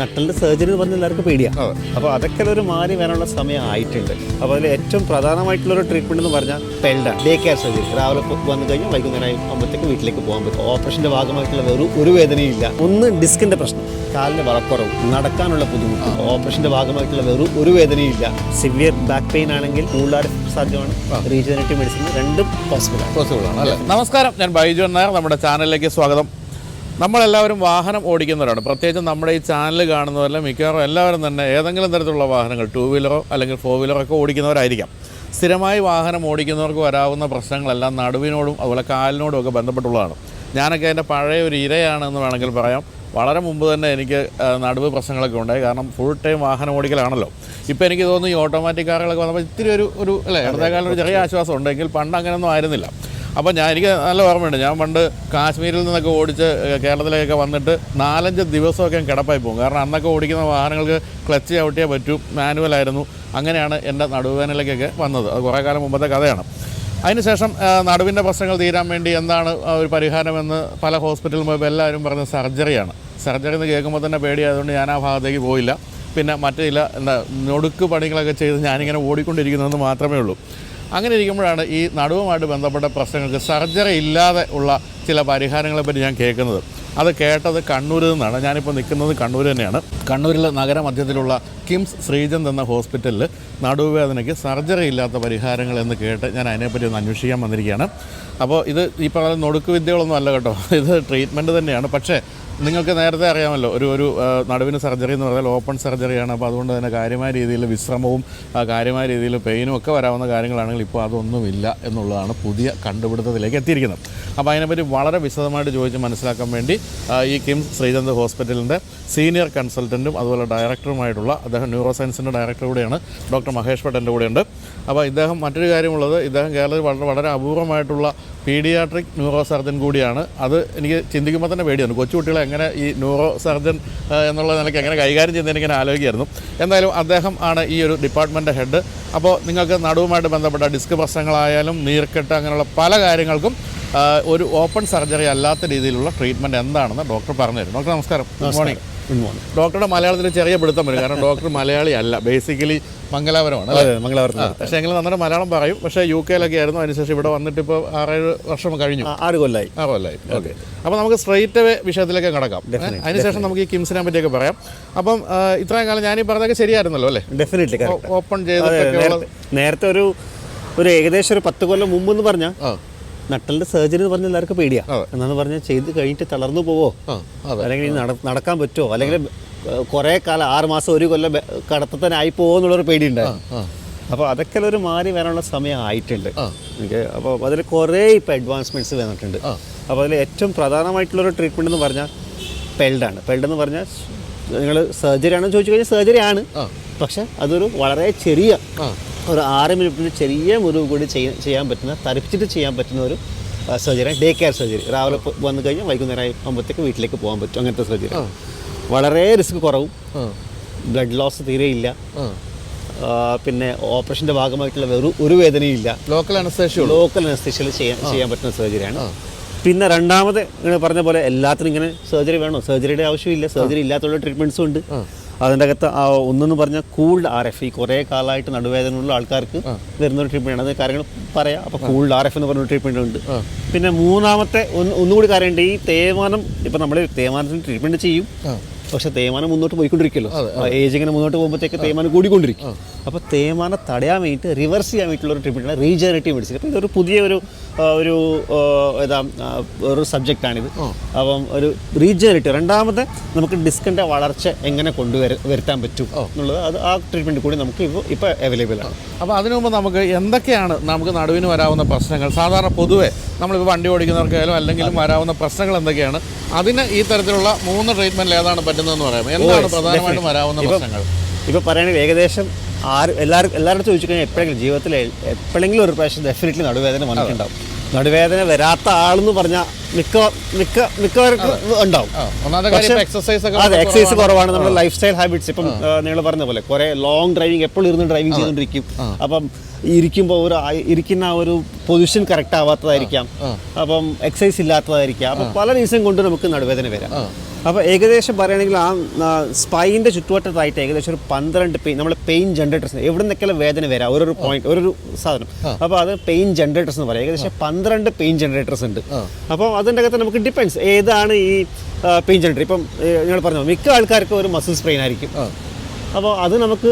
നട്ടലിന്റെ surgery എന്ന് പറഞ്ഞാൽ എല്ലാവർക്കും പേടിയാണ് അപ്പോൾ അതൊക്കെ ഒരു മാറി വരാനുള്ള സമയം ആയിട്ടുണ്ട് അപ്പോൾ അതിൽ ഏറ്റവും പ്രധാനമായിട്ടുള്ള ഒരു ട്രീറ്റ്മെന്റ് എന്ന് പറഞ്ഞാൽ പെൽഡാണ് ഡേ കെയർ സർജറി രാവിലെ വന്നു കഴിഞ്ഞാൽ വൈകുന്നേരം ആകുമ്പോഴത്തേക്ക് വീട്ടിലേക്ക് പോകാൻ പറ്റും. ഓപ്പറേഷന്റെ ഭാഗമായിട്ടുള്ള ഒരു ഒരു വേദനയും ഇല്ല ഒന്ന് ഡിസ്കിന്റെ പ്രശ്നം. കാലിന്റെ വളക്കുറവ്. നടക്കാനുള്ള ബുദ്ധിമുട്ട്. ഓപ്പറേഷന്റെ ഭാഗമായിട്ടുള്ള ഒരു ഒരു വേദനയും ഇല്ല സിവിയർ ബാക്ക് പെയിൻ ആണെങ്കിൽ കൂടുതൽ സാധ്യമാണ്. റീജനറേറ്റീവ് മെഡിസിൻ രണ്ടും പോസിബിൾ ആണ്. പോസിബിൾ ആണ് അല്ലേ? നമസ്കാരം. ഞാൻ ബൈജു നായർ. നമ്മുടെ ചാനലിലേക്ക് സ്വാഗതം. നമ്മളെല്ലാവരും വാഹനം ഓടിക്കുന്നവരാണ്. പ്രത്യേകിച്ച് നമ്മുടെ ഈ ചാനൽ കാണുന്നവരല്ല മിക്കവാറും എല്ലാവരും തന്നെ ഏതെങ്കിലും തരത്തിലുള്ള വാഹനങ്ങൾ ടൂ വീലറോ അല്ലെങ്കിൽ ഫോർ വീലറോ ഒക്കെ ഓടിക്കുന്നവരായിരിക്കാം. സ്ഥിരമായി വാഹനം ഓടിക്കുന്നവർക്ക് വരാവുന്ന പ്രശ്നങ്ങളെല്ലാം നടുവിനോടും അതുപോലെ കാലിനോടും ഒക്കെ ബന്ധപ്പെട്ടുള്ളതാണ്. ഞാനൊക്കെ എന്റെ പഴയ ഒരു ഇരയാണെന്ന് വേണമെങ്കിൽ പറയാം. വളരെ മുമ്പ് തന്നെ എനിക്ക് നടുവ് പ്രശ്നങ്ങളൊക്കെ ഉണ്ടായി. കാരണം ഫുൾ ടൈം വാഹനം ഓടിക്കലാണല്ലോ. ഇപ്പോൾ എനിക്ക് തോന്നുന്നു ഈ ഓട്ടോമാറ്റിക് കാറുകളൊക്കെ വന്നപ്പോൾ ഇത്തിരി ഒരു ഒരു അല്ലേ? ഇടത്തേക്കാലം ഒരു ചെറിയ ആശ്വാസം ഉണ്ടെങ്കിൽ പണ്ട് അങ്ങനെയൊന്നും ആയിരുന്നില്ല. അപ്പോൾ ഞാൻ എനിക്ക് നല്ല ഓർമ്മയുണ്ട്. ഞാൻ പണ്ട് കാശ്മീരിൽ നിന്നൊക്കെ ഓടിച്ച് കേരളത്തിലേക്കൊക്കെ വന്നിട്ട് നാലഞ്ച് ദിവസമൊക്കെ ഞാൻ കിടപ്പായി പോകും. കാരണം അന്നൊക്കെ ഓടിക്കുന്ന വാഹനങ്ങൾക്ക് ക്ലച്ച് ചവിട്ടിയേ പറ്റൂ മാനുവലായിരുന്നു അങ്ങനെയാണ് എന്റെ നടുവേനയിലേക്കൊക്കെ വന്നത്. അത് കുറേ കാലം മുമ്പത്തെ കഥയാണ്. അതിനുശേഷം നടുവിന്റെ പ്രശ്നങ്ങൾ തീരാൻ വേണ്ടി എന്താണ് ഒരു പരിഹാരമെന്ന് പല ഹോസ്പിറ്റലിൽ പോയപ്പോൾ എല്ലാവരും പറഞ്ഞ സർജറിയാണ്. സർജറി എന്ന് കേൾക്കുമ്പോൾ തന്നെ പേടിയായതുകൊണ്ട് ഞാൻ ആ ഭാഗത്തേക്ക് പോയില്ല. പിന്നെ മറ്റേ ചില എന്താ ഞൊടുക്ക് പണികളൊക്കെ ചെയ്ത് ഞാനിങ്ങനെ ഓടിക്കൊണ്ടിരിക്കുന്നതെന്ന് മാത്രമേ ഉള്ളൂ. അങ്ങനെ ഇരിക്കുമ്പോഴാണ് ഈ നടുവുമായിട്ട് ബന്ധപ്പെട്ട പ്രശ്നങ്ങൾക്ക് സർജറി ഇല്ലാതെ ഉള്ള ചില പരിഹാരങ്ങളെപ്പറ്റി ഞാൻ കേൾക്കുന്നത്. അത് കേട്ടത് കണ്ണൂരിൽ നിന്നാണ്. ഞാനിപ്പോൾ നിൽക്കുന്നത് കണ്ണൂർ തന്നെയാണ്. കണ്ണൂരിലെ നഗരമധ്യത്തിലുള്ള കിംസ് ശ്രീജന്ത് എന്ന ഹോസ്പിറ്റലിൽ നടുവേദനയ്ക്ക് സർജറി ഇല്ലാത്ത പരിഹാരങ്ങൾ എന്ന് കേട്ട് ഞാൻ അതിനെപ്പറ്റി ഒന്ന് അന്വേഷിക്കാൻ വന്നിരിക്കുകയാണ്. അപ്പോൾ ഇത് ഈ പറഞ്ഞ നൊടുക്ക് വിദ്യകളൊന്നും അല്ല കേട്ടോ. ഇത് ട്രീറ്റ്മെന്റ് തന്നെയാണ്. പക്ഷേ നിങ്ങൾക്ക് നേരത്തെ അറിയാമല്ലോ ഒരു ഒരു നടുവിന് സർജറി എന്ന് പറഞ്ഞാൽ ഓപ്പൺ സർജറിയാണ്. അപ്പോൾ അതുകൊണ്ട് തന്നെ കാര്യമായ രീതിയിൽ വിശ്രമവും കാര്യമായ രീതിയിൽ പെയിനും ഒക്കെ വരാവുന്ന കാര്യങ്ങളാണെങ്കിൽ ഇപ്പോൾ അതൊന്നുമില്ല എന്നുള്ളതാണ് പുതിയ കണ്ടുപിടുത്തത്തിലേക്ക് എത്തിയിരിക്കുന്നത്. അപ്പോൾ അതിനെപ്പറ്റി വളരെ വിശദമായിട്ട് ചോദിച്ച് മനസ്സിലാക്കാൻ വേണ്ടി ഈ കിംസ് ശ്രീചന്ദ് ഹോസ്പിറ്റലിന്റെ സീനിയർ കൺസൾട്ടന്റും അതുപോലെ ഡയറക്ടറുമായിട്ടുള്ള അദ്ദേഹം ന്യൂറോ സയൻസിന്റെ ഡയറക്ടർ കൂടെയാണ് ഡോക്ടർ മഹേഷ് ഭട്ട് എന്റെ കൂടെയുണ്ട്. അപ്പോൾ ഇദ്ദേഹം മറ്റൊരു കാര്യമുള്ളത് ഇദ്ദേഹം കേരളത്തിൽ വളരെ വളരെ അപൂർവമായിട്ടുള്ള പീഡിയാട്രിക് ന്യൂറോ സർജൻ കൂടിയാണ്. അത് എനിക്ക് ചിന്തിക്കുമ്പോൾ തന്നെ പേടിയാണ്. കൊച്ചുകുട്ടികളെ എങ്ങനെ ഈ ന്യൂറോ സർജൻ എന്നുള്ള നിലയ്ക്ക് എങ്ങനെ കൈകാര്യം ചെയ്യുന്നതിന് ഇങ്ങനെ ആലോചിക്കായിരുന്നു എന്തായാലും അദ്ദേഹം ആണ് ഈ ഒരു ഡിപ്പാർട്ട്മെന്റ് ഹെഡ്. അപ്പോൾ നിങ്ങൾക്ക് നടുവുമായിട്ട് ബന്ധപ്പെട്ട ഡിസ്ക് പ്രശ്നങ്ങളായാലും നീർക്കെട്ട് അങ്ങനെയുള്ള പല കാര്യങ്ങൾക്കും ഒരു ഓപ്പൺ സർജറി അല്ലാത്ത രീതിയിലുള്ള ട്രീറ്റ്മെന്റ് എന്താണെന്ന് ഡോക്ടർ പറഞ്ഞുതരും ഡോക്ടർ നമസ്കാരം. ഗുഡ് മോർണിംഗ് ഡോക്ടറുടെ മലയാളത്തിൽ ചെറിയ പിടുത്തം വരും. കാരണം ഡോക്ടർ മലയാളി അല്ല. ബേസിക്കലി മംഗലാപുരമാണ് മംഗലാപുരത്ത് പക്ഷേ എങ്കിലും നന്നായിട്ട് മലയാളം പറയും. പക്ഷേ യു കെയിലൊക്കെ ആയിരുന്നു. അതിനുശേഷം ഇവിടെ വന്നിട്ട് ഇപ്പോൾ ആറേഴ് വർഷം കഴിഞ്ഞു. ആറ് കൊല്ലായി. ആറ് കൊല്ലായി. ഓക്കെ. അപ്പോൾ നമുക്ക് സ്ട്രൈറ്റ് വേ വിഷയത്തിലേക്ക് കിടക്കാം? അതിനുശേഷം നമുക്ക് ഈ കിംസിനെ പറ്റിയൊക്കെ പറയാം. അപ്പം ഇത്രയും കാലം ഞാൻ ഈ പറഞ്ഞതൊക്കെ ശരിയായിരുന്നല്ലോ അല്ലേ? ഡെഫിനറ്റ്ലി ഓപ്പൺ ചെയ്ത് നേരത്തെ ഒരു ഒരു ഏകദേശം ഒരു പത്ത് കൊല്ലം മുമ്പ് എന്ന് പറഞ്ഞാൽ നട്ടലിന്റെ സർജറി എന്ന് പറഞ്ഞാൽ എല്ലാവർക്കും പേടിയാ. എന്നാന്ന് പറഞ്ഞാൽ ചെയ്ത് കഴിഞ്ഞിട്ട് തളർന്നു പോവോ? അല്ലെങ്കിൽ നടക്കാൻ പറ്റുമോ അല്ലെങ്കിൽ കുറേ കാലം ആറ് മാസം ഒരു കൊല്ലം കടത്തത്തനായി പോവോ എന്നുള്ളൊരു പേടിയുണ്ടായിരുന്നു ആ അപ്പോൾ അതൊക്കെ ഒരു മാറി വരാനുള്ള സമയം ആയിട്ടുണ്ട്. ആ. ഓക്കെ. അപ്പോൾ അതിൽ കുറേ ഇപ്പോൾ അഡ്വാൻസ്മെന്റ്സ് വന്നിട്ടുണ്ട്. അപ്പോൾ അതിൽ ഏറ്റവും പ്രധാനമായിട്ടുള്ളൊരു ട്രീറ്റ്മെന്റ് എന്ന് പറഞ്ഞാൽ പെൽഡാണ് പെൽഡ് എന്ന് പറഞ്ഞാൽ നിങ്ങൾ സർജറി ആണെന്ന് ചോദിച്ചു കഴിഞ്ഞാൽ സർജറി ആണ്. പക്ഷെ അതൊരു വളരെ ചെറിയ ഒരു ആറ് മിനിറ്റിന് ചെറിയ മുറിവ് കൂടി ചെയ്യാൻ ചെയ്യാൻ പറ്റുന്ന തരിപ്പിച്ചിട്ട് ചെയ്യാൻ പറ്റുന്ന ഒരു സർജറി ഡേ കെയർ സർജറി രാവിലെ വന്നു കഴിഞ്ഞാൽ വൈകുന്നേരം ആകുമ്പോഴത്തേക്ക് വീട്ടിലേക്ക് പോകാൻ പറ്റും. അങ്ങനത്തെ സർജറി വളരെ റിസ്ക് കുറവും. ബ്ലഡ് ലോസ് തീരെ ഇല്ല. പിന്നെ ഓപ്പറേഷന്റെ ഭാഗമായിട്ടുള്ള ഒരു ഒരു വേദനയും ഇല്ല. ലോക്കൽ അനസ്തേഷ്യ ലോക്കൽ അനസ്തേഷ്യയിൽ ചെയ്യാൻ ചെയ്യാൻ പറ്റുന്ന സർജറിയാണ് പിന്നെ രണ്ടാമത് ഇങ്ങനെ പറഞ്ഞ പോലെ എല്ലാത്തിനും ഇങ്ങനെ സർജറി വേണോ? സർജറിയുടെ ആവശ്യമില്ല. സർജറി ഇല്ലാത്തുള്ള ട്രീറ്റ്മെന്റ്സും ഉണ്ട്. അതിന്റെ അകത്ത് ആ ഒന്നെന്ന് പറഞ്ഞാൽ കൂൾഡ് ആർ എഫ് ഈ കുറേ കാലമായിട്ട് നടുവേദനയുള്ള ആൾക്കാർക്ക് വരുന്ന ഒരു ട്രീറ്റ്മെന്റ് അത് കാര്യങ്ങൾ പറയാം. അപ്പോൾ കൂൾഡ് ആർ എഫ് എന്ന് പറഞ്ഞ ട്രീറ്റ്മെന്റ് ഉണ്ട്. പിന്നെ മൂന്നാമത്തെ ഒന്ന് ഒന്നുകൂടി കാര്യമുണ്ട്. ഈ തേമാനം ഇപ്പം നമ്മൾ തേമാനത്തിന് ട്രീറ്റ്മെന്റ് ചെയ്യും. പക്ഷെ തേമാനം മുന്നോട്ട് പോയിക്കൊണ്ടിരിക്കുമല്ലോ. ഏജ് ഇങ്ങനെ മുന്നോട്ട് പോകുമ്പോഴത്തേക്ക് തേമാനം കൂടിക്കൊണ്ടിരിക്കും. അപ്പോൾ തേമാനം തടയാൻ വേണ്ടിയിട്ട് റിവേഴ്സ് ചെയ്യാൻ വേണ്ടിയിട്ടുള്ള ഒരു ട്രീറ്റ്മെന്റാണ് റീജനറേറ്റീവ് മെഡിസിൻ അപ്പോൾ ഇതൊരു പുതിയ ഒരു ഒരു ഏതാ ഒരു സബ്ജക്റ്റാണിത് അപ്പം ഒരു റീജനറേറ്റീവ് രണ്ടാമത്തെ നമുക്ക് ഡിസ്കിന്റെ വളർച്ച എങ്ങനെ കൊണ്ടുവര വരുത്താൻ പറ്റും എന്നുള്ളത് അത് ആ ട്രീറ്റ്മെന്റ് കൂടി നമുക്ക് ഇപ്പോൾ ഇപ്പോൾ അവൈലബിൾ ആണ്. അപ്പോൾ അതിനു മുമ്പ് നമുക്ക് എന്തൊക്കെയാണ് നമുക്ക് നടുവിന് വരാവുന്ന പ്രശ്നങ്ങൾ? സാധാരണ പൊതുവെ നമ്മളിപ്പോൾ വണ്ടി ഓടിക്കുന്നവർക്കായാലും അല്ലെങ്കിൽ വരാവുന്ന പ്രശ്നങ്ങൾ എന്തൊക്കെയാണ്? അതിന് ഈ തരത്തിലുള്ള മൂന്ന് ട്രീറ്റ്മെന്റിൽ ഏതാണ് പറ്റുന്നതെന്ന് പറയാം എന്താണ് പ്രധാനമായിട്ടും വരാവുന്ന പ്രശ്നങ്ങൾ? ഇപ്പോൾ പറയുകയാണെങ്കിൽ ഏകദേശം ആര് എല്ലാവർക്കും എല്ലാവരും ചോദിച്ചു കഴിഞ്ഞാൽ എപ്പോഴെങ്കിലും ജീവിതത്തിൽ എപ്പോഴെങ്കിലും ഒരു പ്രാവശ്യം ഡെഫിനറ്റ്ലി നടുവേദന വന്നിട്ടുണ്ടാവും. നടുവേദന വരാത്ത ആളെന്ന് പറഞ്ഞാൽ മിക്ക മിക്ക മിക്കവർക്കും ഉണ്ടാവും. അതെ എക്സസൈസ് കുറവാണ്. നമ്മുടെ ലൈഫ് സ്റ്റൈൽ ഹാബിറ്റ്സ് ഇപ്പം നിങ്ങൾ പറഞ്ഞ പോലെ കുറെ ലോങ് ഡ്രൈവിംഗ് എപ്പോഴും ഇരുന്ന് ഡ്രൈവിംഗ് ചെയ്തുകൊണ്ടിരിക്കും. അപ്പം ഇരിക്കുമ്പോൾ ഒരു ഇരിക്കുന്ന ഒരു പൊസിഷൻ കറക്റ്റ് ആവാത്തതായിരിക്കാം. അപ്പം എക്സസൈസ് ഇല്ലാത്തതായിരിക്കാം. അപ്പം പല റീസൺ കൊണ്ട് നമുക്ക് നടുവേദന വരാം. അപ്പോൾ ഏകദേശം പറയുകയാണെങ്കിൽ ആ സ്പൈന്റെ ചുറ്റുവട്ടത്തായിട്ട് ഏകദേശം ഒരു പന്ത്രണ്ട് പെയിൻ നമ്മൾ പെയിൻ ജനറേറ്റേഴ്സ് എവിടെ നിന്നൊക്കെയുള്ള വേദന വരാം? ഓരോരു പോയിന്റ് ഓരോരു സാധനം. അപ്പോൾ അത് പെയിൻ ജനറേറ്റേഴ്സ് എന്ന് പറയാം. ഏകദേശം പന്ത്രണ്ട് പെയിൻ ജനറേറ്റേഴ്സ് ഉണ്ട്. അപ്പോൾ അതിന്റെ അകത്ത് നമുക്ക് ഡിപ്പെൻസ് ഏതാണ് ഈ പെയിൻ ജനറേറ്റർ ഇപ്പം നിങ്ങൾ പറഞ്ഞു മിക്ക ആൾക്കാർക്കും ഒരു മസിൽ സ്പ്രെയിൻ ആയിരിക്കും. അപ്പോൾ അത് നമുക്ക്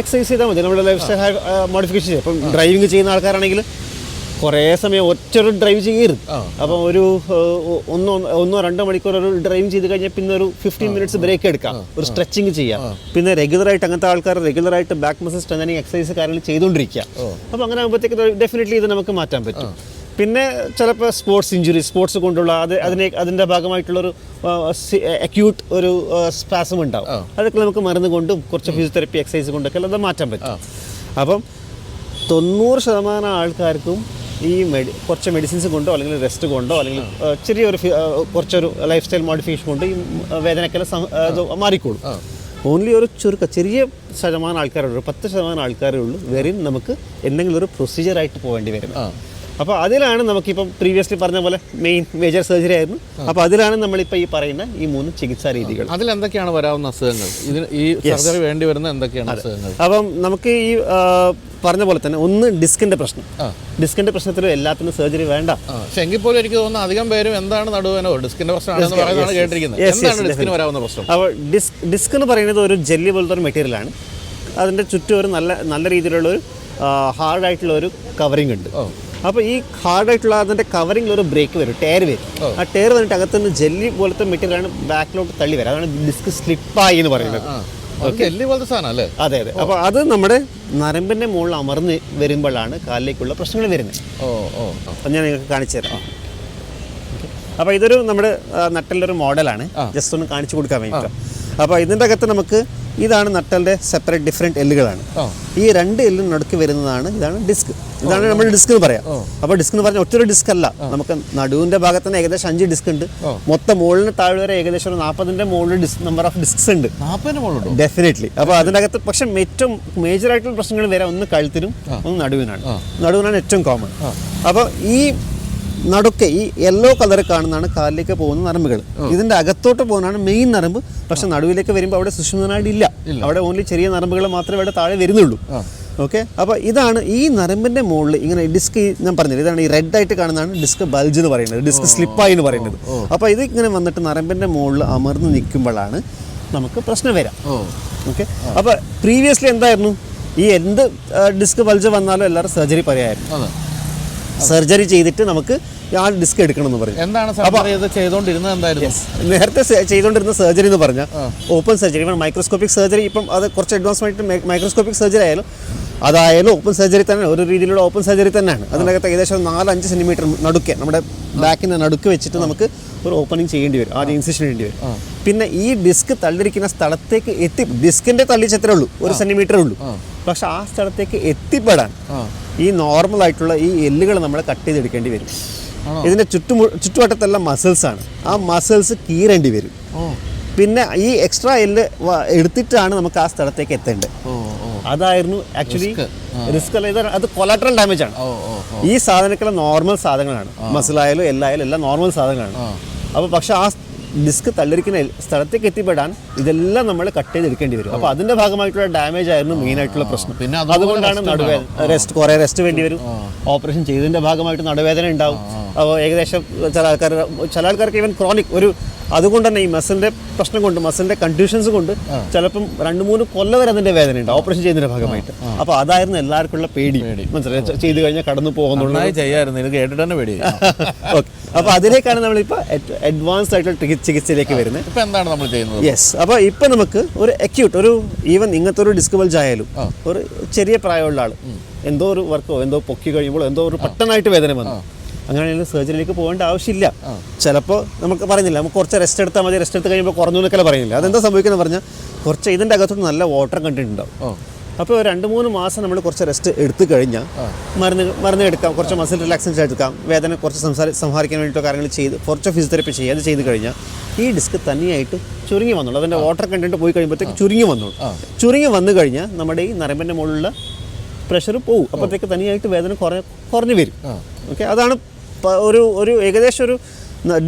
എക്സസൈസ് ചെയ്താൽ മതി. നമ്മുടെ ലൈഫ് സ്റ്റൈൽ മോഡിഫിക്കേഷൻ ചെയ്യും. ഇപ്പം ഡ്രൈവിംഗ് ചെയ്യുന്ന ആൾക്കാരാണെങ്കിൽ കുറേ സമയം ഒറ്റ ഒരു ഡ്രൈവ് ചെയ്യരുത് അപ്പം ഒരു ഒന്നോ ഒന്നോ രണ്ടോ മണിക്കൂർ ഒരു ഡ്രൈവ് ചെയ്ത് കഴിഞ്ഞാൽ പിന്നെ ഒരു ഫിഫ്റ്റീൻ മിനിറ്റ്സ് ബ്രേക്ക് എടുക്കാം. ഒരു സ്ട്രെച്ചിങ് ചെയ്യാം. പിന്നെ റെഗുലറായിട്ട് അങ്ങനത്തെ ആൾക്കാർ റെഗുലറായിട്ട് ബാക്ക് മസിൽ സ്ട്രെങ്ങനിങ് എക്സസൈസ് കാര്യങ്ങൾ ചെയ്തുകൊണ്ടിരിക്കുക. അപ്പോൾ അങ്ങനെ ആകുമ്പോഴത്തേക്ക് ഡെഫിനറ്റ്ലി ഇത് നമുക്ക് മാറ്റാൻ പറ്റും. പിന്നെ ചിലപ്പോൾ സ്പോർട്സ് ഇഞ്ചുറി സ്പോർട്സ് കൊണ്ടുള്ള അത് അതിനെ അതിന്റെ ഭാഗമായിട്ടുള്ളൊരു അക്യൂട്ട് ഒരു സ്പാസം ഉണ്ടാവും. അതൊക്കെ നമുക്ക് മരുന്ന് കൊണ്ടും കുറച്ച് ഫിസിയോതെറപ്പി എക്സസൈസ് കൊണ്ടൊക്കെ അത് മാറ്റാൻ പറ്റും. അപ്പം തൊണ്ണൂറ് ശതമാനം ആൾക്കാർക്കും ഈ മെഡി കുറച്ച് മെഡിസിൻസ് കൊണ്ടോ അല്ലെങ്കിൽ റെസ്റ്റ് കൊണ്ടോ അല്ലെങ്കിൽ ചെറിയൊരു കുറച്ചൊരു ലൈഫ് സ്റ്റൈൽ മോഡിഫിക്കേഷൻ കൊണ്ട് ഈ വേദനക്കെല്ലാം സം- അത് മാറിക്കോളും. ഓൺലി ഒരു ചുരുക്കം ചെറിയ ശതമാനം ആൾക്കാരുള്ളൂ പത്ത് ശതമാനം ആൾക്കാരേ ഉള്ളൂ വെറും നമുക്ക് എന്തെങ്കിലും ഒരു പ്രൊസീജിയറായിട്ട് പോകേണ്ടി വരുന്നത് അപ്പോൾ അതിലാണ് നമുക്കിപ്പം പ്രീവിയസ്ലി പറഞ്ഞ പോലെ മെയിൻ മേജർ സർജറി ആയിരുന്നു. അപ്പോൾ അതിലാണ് നമ്മളിപ്പോൾ ഈ പറയുന്ന ഈ മൂന്ന് ചികിത്സാ രീതികൾ. അതിൽ എന്തൊക്കെയാണ് വരാവുന്ന അസുഖങ്ങൾ? ഇതിന് ഈ സർജറി വേണ്ടി വരുന്ന എന്തൊക്കെയാണ് അസുഖങ്ങൾ? അപ്പം നമുക്ക് ഈ പറഞ്ഞ പോലെ തന്നെ ഒന്ന് ഡിസ്കിന്റെ പ്രശ്നം. ഡിസ്കിന്റെ പ്രശ്നത്തിലും എല്ലാത്തിനും സർജറി വേണ്ട. പക്ഷെ എങ്കിൽ പോലും എനിക്ക് തോന്നുന്നു അധികം പേരും എന്താണ് നടുവേനോ? ഡിസ്കിന്റെ പ്രശ്നമാണെന്ന് പറയുന്നതാണ് കേട്ടിരിക്കുന്നത്. എന്താണ് ഡിസ്കിന് വരാവുന്ന പ്രശ്നം? അപ്പോൾ ഡിസ്ക് ഡിസ്ക് എന്ന് പറയുന്നത് ഒരു ജെല്ലി പോലത്തെ ഒരു മെറ്റീരിയലാണ് അതിന്റെ ചുറ്റും ഒരു നല്ല നല്ല രീതിയിലുള്ള ഒരു ഹാർഡ് ആയിട്ടുള്ള ഒരു കവറിംഗ് ഉണ്ട്. അപ്പോൾ ഈ ഹാർഡായിട്ടുള്ള അതിന്റെ കവറിംഗിൽ ഒരു ബ്രേക്ക് വരും ടയർ വരും. ആ ടയർ വന്നിട്ട് അകത്തുനിന്ന് ജെല്ലി പോലത്തെ മെറ്റീരിയലാണ് ബാക്കിലോട്ട് തള്ളി വരാം. അതാണ് ഡിസ്ക് സ്ലിപ്പായി എന്ന് പറയുന്നത്. ജെല്ലി പോലത്തെ സാധനം അല്ലേ? അതെ അതെ. അപ്പോൾ അത് നമ്മുടെ നരമ്പിന്റെ മുകളിൽ അമർന്ന് വരുമ്പോഴാണ് കാലിലേക്കുള്ള പ്രശ്നങ്ങൾ വരുന്നത്. ഓ ഓ അപ്പം ഞാൻ നിങ്ങൾക്ക് കാണിച്ചു തരാം. അപ്പോൾ ഇതൊരു നമ്മുടെ നട്ടലിന്റെ നട്ടലിന്റെ ഒരു മോഡലാണ്. ജസ്റ്റ് ഒന്ന് കാണിച്ചു കൊടുക്കാൻ വേണ്ടിയിട്ട് അപ്പോൾ ഇതിന്റെ അകത്ത് നമുക്ക് ഇതാണ് നട്ടലിന്റെ സെപ്പറേറ്റ് ഡിഫറെന്റ് എല്ലുകളാണ് ഈ രണ്ട് എല്ലിനടുക്ക് വരുന്നതാണ് ഇതാണ് ഡിസ്ക് ഇതാണ് നമ്മൾ ഡിസ്ക് എന്ന് പറയാം. അപ്പോൾ ഡിസ്ക് എന്ന് പറഞ്ഞാൽ ഒറ്റൊരു ഡിസ്ക് അല്ല. നമുക്ക് നടുവിന്റെ ഭാഗത്ത് തന്നെ ഏകദേശം അഞ്ച് ഡിസ്ക് ഉണ്ട്. മൊത്തം മുകളിന് താഴെ വരെ ഏകദേശം ഒരു നാൽപ്പതിന്റെ മുകളിൽ ഡിസ്ക് നമ്പർ ഓഫ് ഡിസ്ക്സ് ഉണ്ട്. ഡെഫിനറ്റ്ലി അപ്പോൾ അതിനകത്ത് അകത്ത് പക്ഷേ ഏറ്റവും മേജർ ആയിട്ടുള്ള പ്രശ്നങ്ങൾ വരാം. ഒന്ന് കഴുത്തിനും ഒന്ന് നടുവിനാണ്. നടുവിനാണ് ഏറ്റവും കോമൺ അപ്പോൾ ഈ നടുക്ക് ഈ യെല്ലോ കളർ കാണുന്നതാണ് കാലിലേക്ക് പോകുന്ന നരമ്പുകൾ. ഇതിന്റെ അകത്തോട്ട് പോകുന്നതാണ് മെയിൻ നരമ്പ്. പക്ഷെ നടുവിലേക്ക് വരുമ്പോൾ അവിടെ സുഷുമനായിട്ടില്ല അവിടെ ഓൺലി ചെറിയ നരമ്പുകൾ മാത്രമേ അവിടെ താഴെ വരുന്നുള്ളൂ. ഓക്കെ അപ്പോൾ ഇതാണ് ഈ നരമ്പിന്റെ മുകളിൽ ഇങ്ങനെ ഡിസ്ക് ഞാൻ പറഞ്ഞത് ഇതാണ് ഈ റെഡ് ആയിട്ട് കാണുന്നതാണ് ഡിസ്ക് ബൾജ് എന്ന് പറയുന്നത്. ഡിസ്ക് സ്ലിപ്പായി എന്ന് പറയുന്നത്. അപ്പോൾ ഇത് ഇങ്ങനെ വന്നിട്ട് നരമ്പിന്റെ മുകളിൽ അമർന്ന് നിൽക്കുമ്പോഴാണ് നമുക്ക് പ്രശ്നം വരാം. ഓക്കെ അപ്പോൾ പ്രീവിയസ്ലി എന്തായിരുന്നു? ഈ എന്ത് ഡിസ്ക് ബൾജ് വന്നാലും എല്ലാവരും സർജറി പറയായിരുന്നു. സർജറി ചെയ്തിട്ട് നമുക്ക് ആ ഡിസ്ക് എടുക്കണം എന്ന് പറഞ്ഞു. എന്താണ് ചെയ്തുകൊണ്ടിരുന്നത് എന്തായിരുന്നു? നേരത്തെ ചെയ്തുകൊണ്ടിരുന്ന സർജറി എന്ന് പറഞ്ഞാൽ ഓപ്പൺ സർജറി ഇപ്പം മൈക്രോസ്കോപ്പിക് സർജറി ഇപ്പം അത് കുറച്ച് അഡ്വാൻസ് ആയിട്ട് മൈക്രോസ്കോപ്പിക് സർജറി ആയാലും അതായാലും ഓപ്പൺ സർജറി തന്നെ ഒരു രീതിയിലുള്ള ഓപ്പൺ സർജറി തന്നെയാണ്. അതിനകത്ത് ഏകദേശം നാല് അഞ്ച് സെന്റിമീറ്റർ നടുക്കെ നമ്മുടെ ബാക്കിന്റെ നടുക്ക് വെച്ചിട്ട് നമുക്ക് ഒരു ഓപ്പണിങ് ചെയ്യേണ്ടി വരും. ആദ്യം ഇൻസിഷൻ ചെയ്യേണ്ടി വരും. പിന്നെ ഈ ഡിസ്ക് തള്ളിരിക്കുന്ന സ്ഥലത്തേക്ക് എത്തി ഡിസ്കിന്റെ തള്ളിച്ചത്രേ ഉള്ളൂ ഒരു സെന്റിമീറ്റർ ഉള്ളൂ. പക്ഷെ ആ സ്ഥലത്തേക്ക് എത്തിപ്പെടാൻ ഈ നോർമൽ ആയിട്ടുള്ള ഈ എല്ലുകൾ നമ്മൾ കട്ട് ചെയ്തെടുക്കേണ്ടി വരും. ഇതിന്റെ ചുറ്റും ചുറ്റുവട്ടത്തെല്ലാം മസിൽസ് ആണ്. ആ മസിൽസ് കീറേണ്ടി വരും. പിന്നെ ഈ എക്സ്ട്രാ എല്ല് എടുത്തിട്ടാണ് നമുക്ക് ആ സ്ഥലത്തേക്ക് എത്തേണ്ടത്. അതായിരുന്നു ആക്ച്വലി റിസ്ക് അല്ല ഇത് അത് കൊലാട്രൽ ഡാമേജ് ആണ്. ഈ സാധനങ്ങളെ നോർമൽ സാധനങ്ങളാണ്. മസിലായാലും എല്ലായാലും എല്ലാം നോർമൽ സാധനങ്ങളാണ്. അപ്പോൾ പക്ഷെ ആ ഡിസ്ക് തള്ളിരിക്കുന്ന സ്ഥലത്തേക്ക് എത്തിപ്പെടാൻ ഇതെല്ലാം നമ്മൾ കട്ട് ചെയ്തെടുക്കേണ്ടി വരും. അപ്പോൾ അതിന്റെ ഭാഗമായിട്ടുള്ള ഡാമേജ് ആയിരുന്നു മെയിൻ ആയിട്ടുള്ള പ്രശ്നം. പിന്നെ അതുകൊണ്ടാണ് നടുവേദന റെസ്റ്റ് കുറേ റെസ്റ്റ് വേണ്ടി വരും. ഓപ്പറേഷൻ ചെയ്തതിന്റെ ഭാഗമായിട്ട് നടുവേദന ഉണ്ടാവും. അപ്പോൾ ഏകദേശം ചില ആൾക്കാർ ചില ആൾക്കാർക്ക് ഈവൻ ക്രോണിക് ഒരു അതുകൊണ്ട് തന്നെ ഈ മസിലിന്റെ പ്രശ്നം കൊണ്ട് മസിലിന്റെ കണ്ടീഷൻസ് കൊണ്ട് ചിലപ്പം രണ്ട് മൂന്ന് കൊല്ലം വരെ അതിന്റെ വേദന ഉണ്ട്. ഓപ്പറേഷൻ ചെയ്യുന്നതിന്റെ ഭാഗമായിട്ട്. അപ്പോൾ അതായിരുന്നു എല്ലാവർക്കും ഉള്ള പേടി. മനസ്സിലായി? ചെയ്തു കഴിഞ്ഞാൽ കടന്നു പോകുന്നുള്ളൂ. ചെയ്യാറുണ്ട് ചെയ്യായിരുന്നു. ഇത് കേട്ടിട്ട് തന്നെ പേടി. ഓക്കെ അപ്പോൾ അതിലേക്കാണ് നമ്മളിപ്പോൾ അഡ്വാൻസ് ആയിട്ടുള്ള ചികിത്സയിലേക്ക് വരുന്നത്. ഇപ്പൊ എന്താണ് നമ്മൾ ചെയ്യുന്നത്? യെസ് അപ്പോൾ ഇപ്പോൾ നമുക്ക് ഒരു അക്യൂട്ട് ഒരു ഈവൻ ഇങ്ങനത്തെ ഒരു ഡിസ്ക് ബൾജ് ആയാലും ഒരു ചെറിയ പ്രായമുള്ള ആൾ എന്തോ ഒരു വർക്കോ എന്തോ പൊക്കി കഴിയുമ്പോൾ എന്തോ ഒരു പെട്ടെന്നായിട്ട് വേദന വന്നു. അങ്ങനെയാണെങ്കിൽ സർജറിയിലേക്ക് പോകേണ്ട ആവശ്യമില്ല. ചിലപ്പോൾ നമുക്ക് പറയുന്നില്ല നമുക്ക് കുറച്ച് റെസ്റ്റ് എടുത്താൽ മതി റെസ്റ്റ് എടുത്ത് കഴിയുമ്പോൾ കുറഞ്ഞു എന്നൊക്കെ പറയുന്നില്ല. അതെന്താ സംഭവിക്കുന്നത് പറഞ്ഞാൽ കുറച്ച് ഇതിന്റെ അകത്തോട്ട് നല്ല വാട്ടർ കണ്ടിട്ടുണ്ടാവും. അപ്പോൾ ഒരു രണ്ട് മൂന്ന് മാസം നമ്മൾ കുറച്ച് റെസ്റ്റ് എടുത്തു കഴിഞ്ഞാൽ മരുന്ന് മരുന്ന് എടുക്കാം കുറച്ച് മസിൽ റിലാക്സൻസ് എടുക്കാം വേദന കുറച്ച് സംസാര സംഹാരിക്കാൻ വേണ്ടിയിട്ടോ കാര്യങ്ങൾ ചെയ്ത് കുറച്ച് ഫിസിയോതെറപ്പി ചെയ്യുക അത് ചെയ്ത് കഴിഞ്ഞാൽ ഈ ഡിസ്ക് തന്നെയായിട്ട് ചുരുങ്ങി വന്നോളൂ. അതിന്റെ വാട്ടർ കണ്ടന്റ് പോയി കഴിയുമ്പോഴത്തേക്ക് ചുരുങ്ങി വന്നോളൂ. ചുരുങ്ങി വന്നു കഴിഞ്ഞാൽ നമ്മുടെ ഈ നരമ്പിന്റെ മുകളിലുള്ള പ്രഷർ പോകും അപ്പോഴത്തേക്ക് തനിയായിട്ട് വേദന കുറഞ്ഞ് കുറഞ്ഞു വരും. ഓക്കെ അതാണ് ഒരു ഒരു ഏകദേശം ഒരു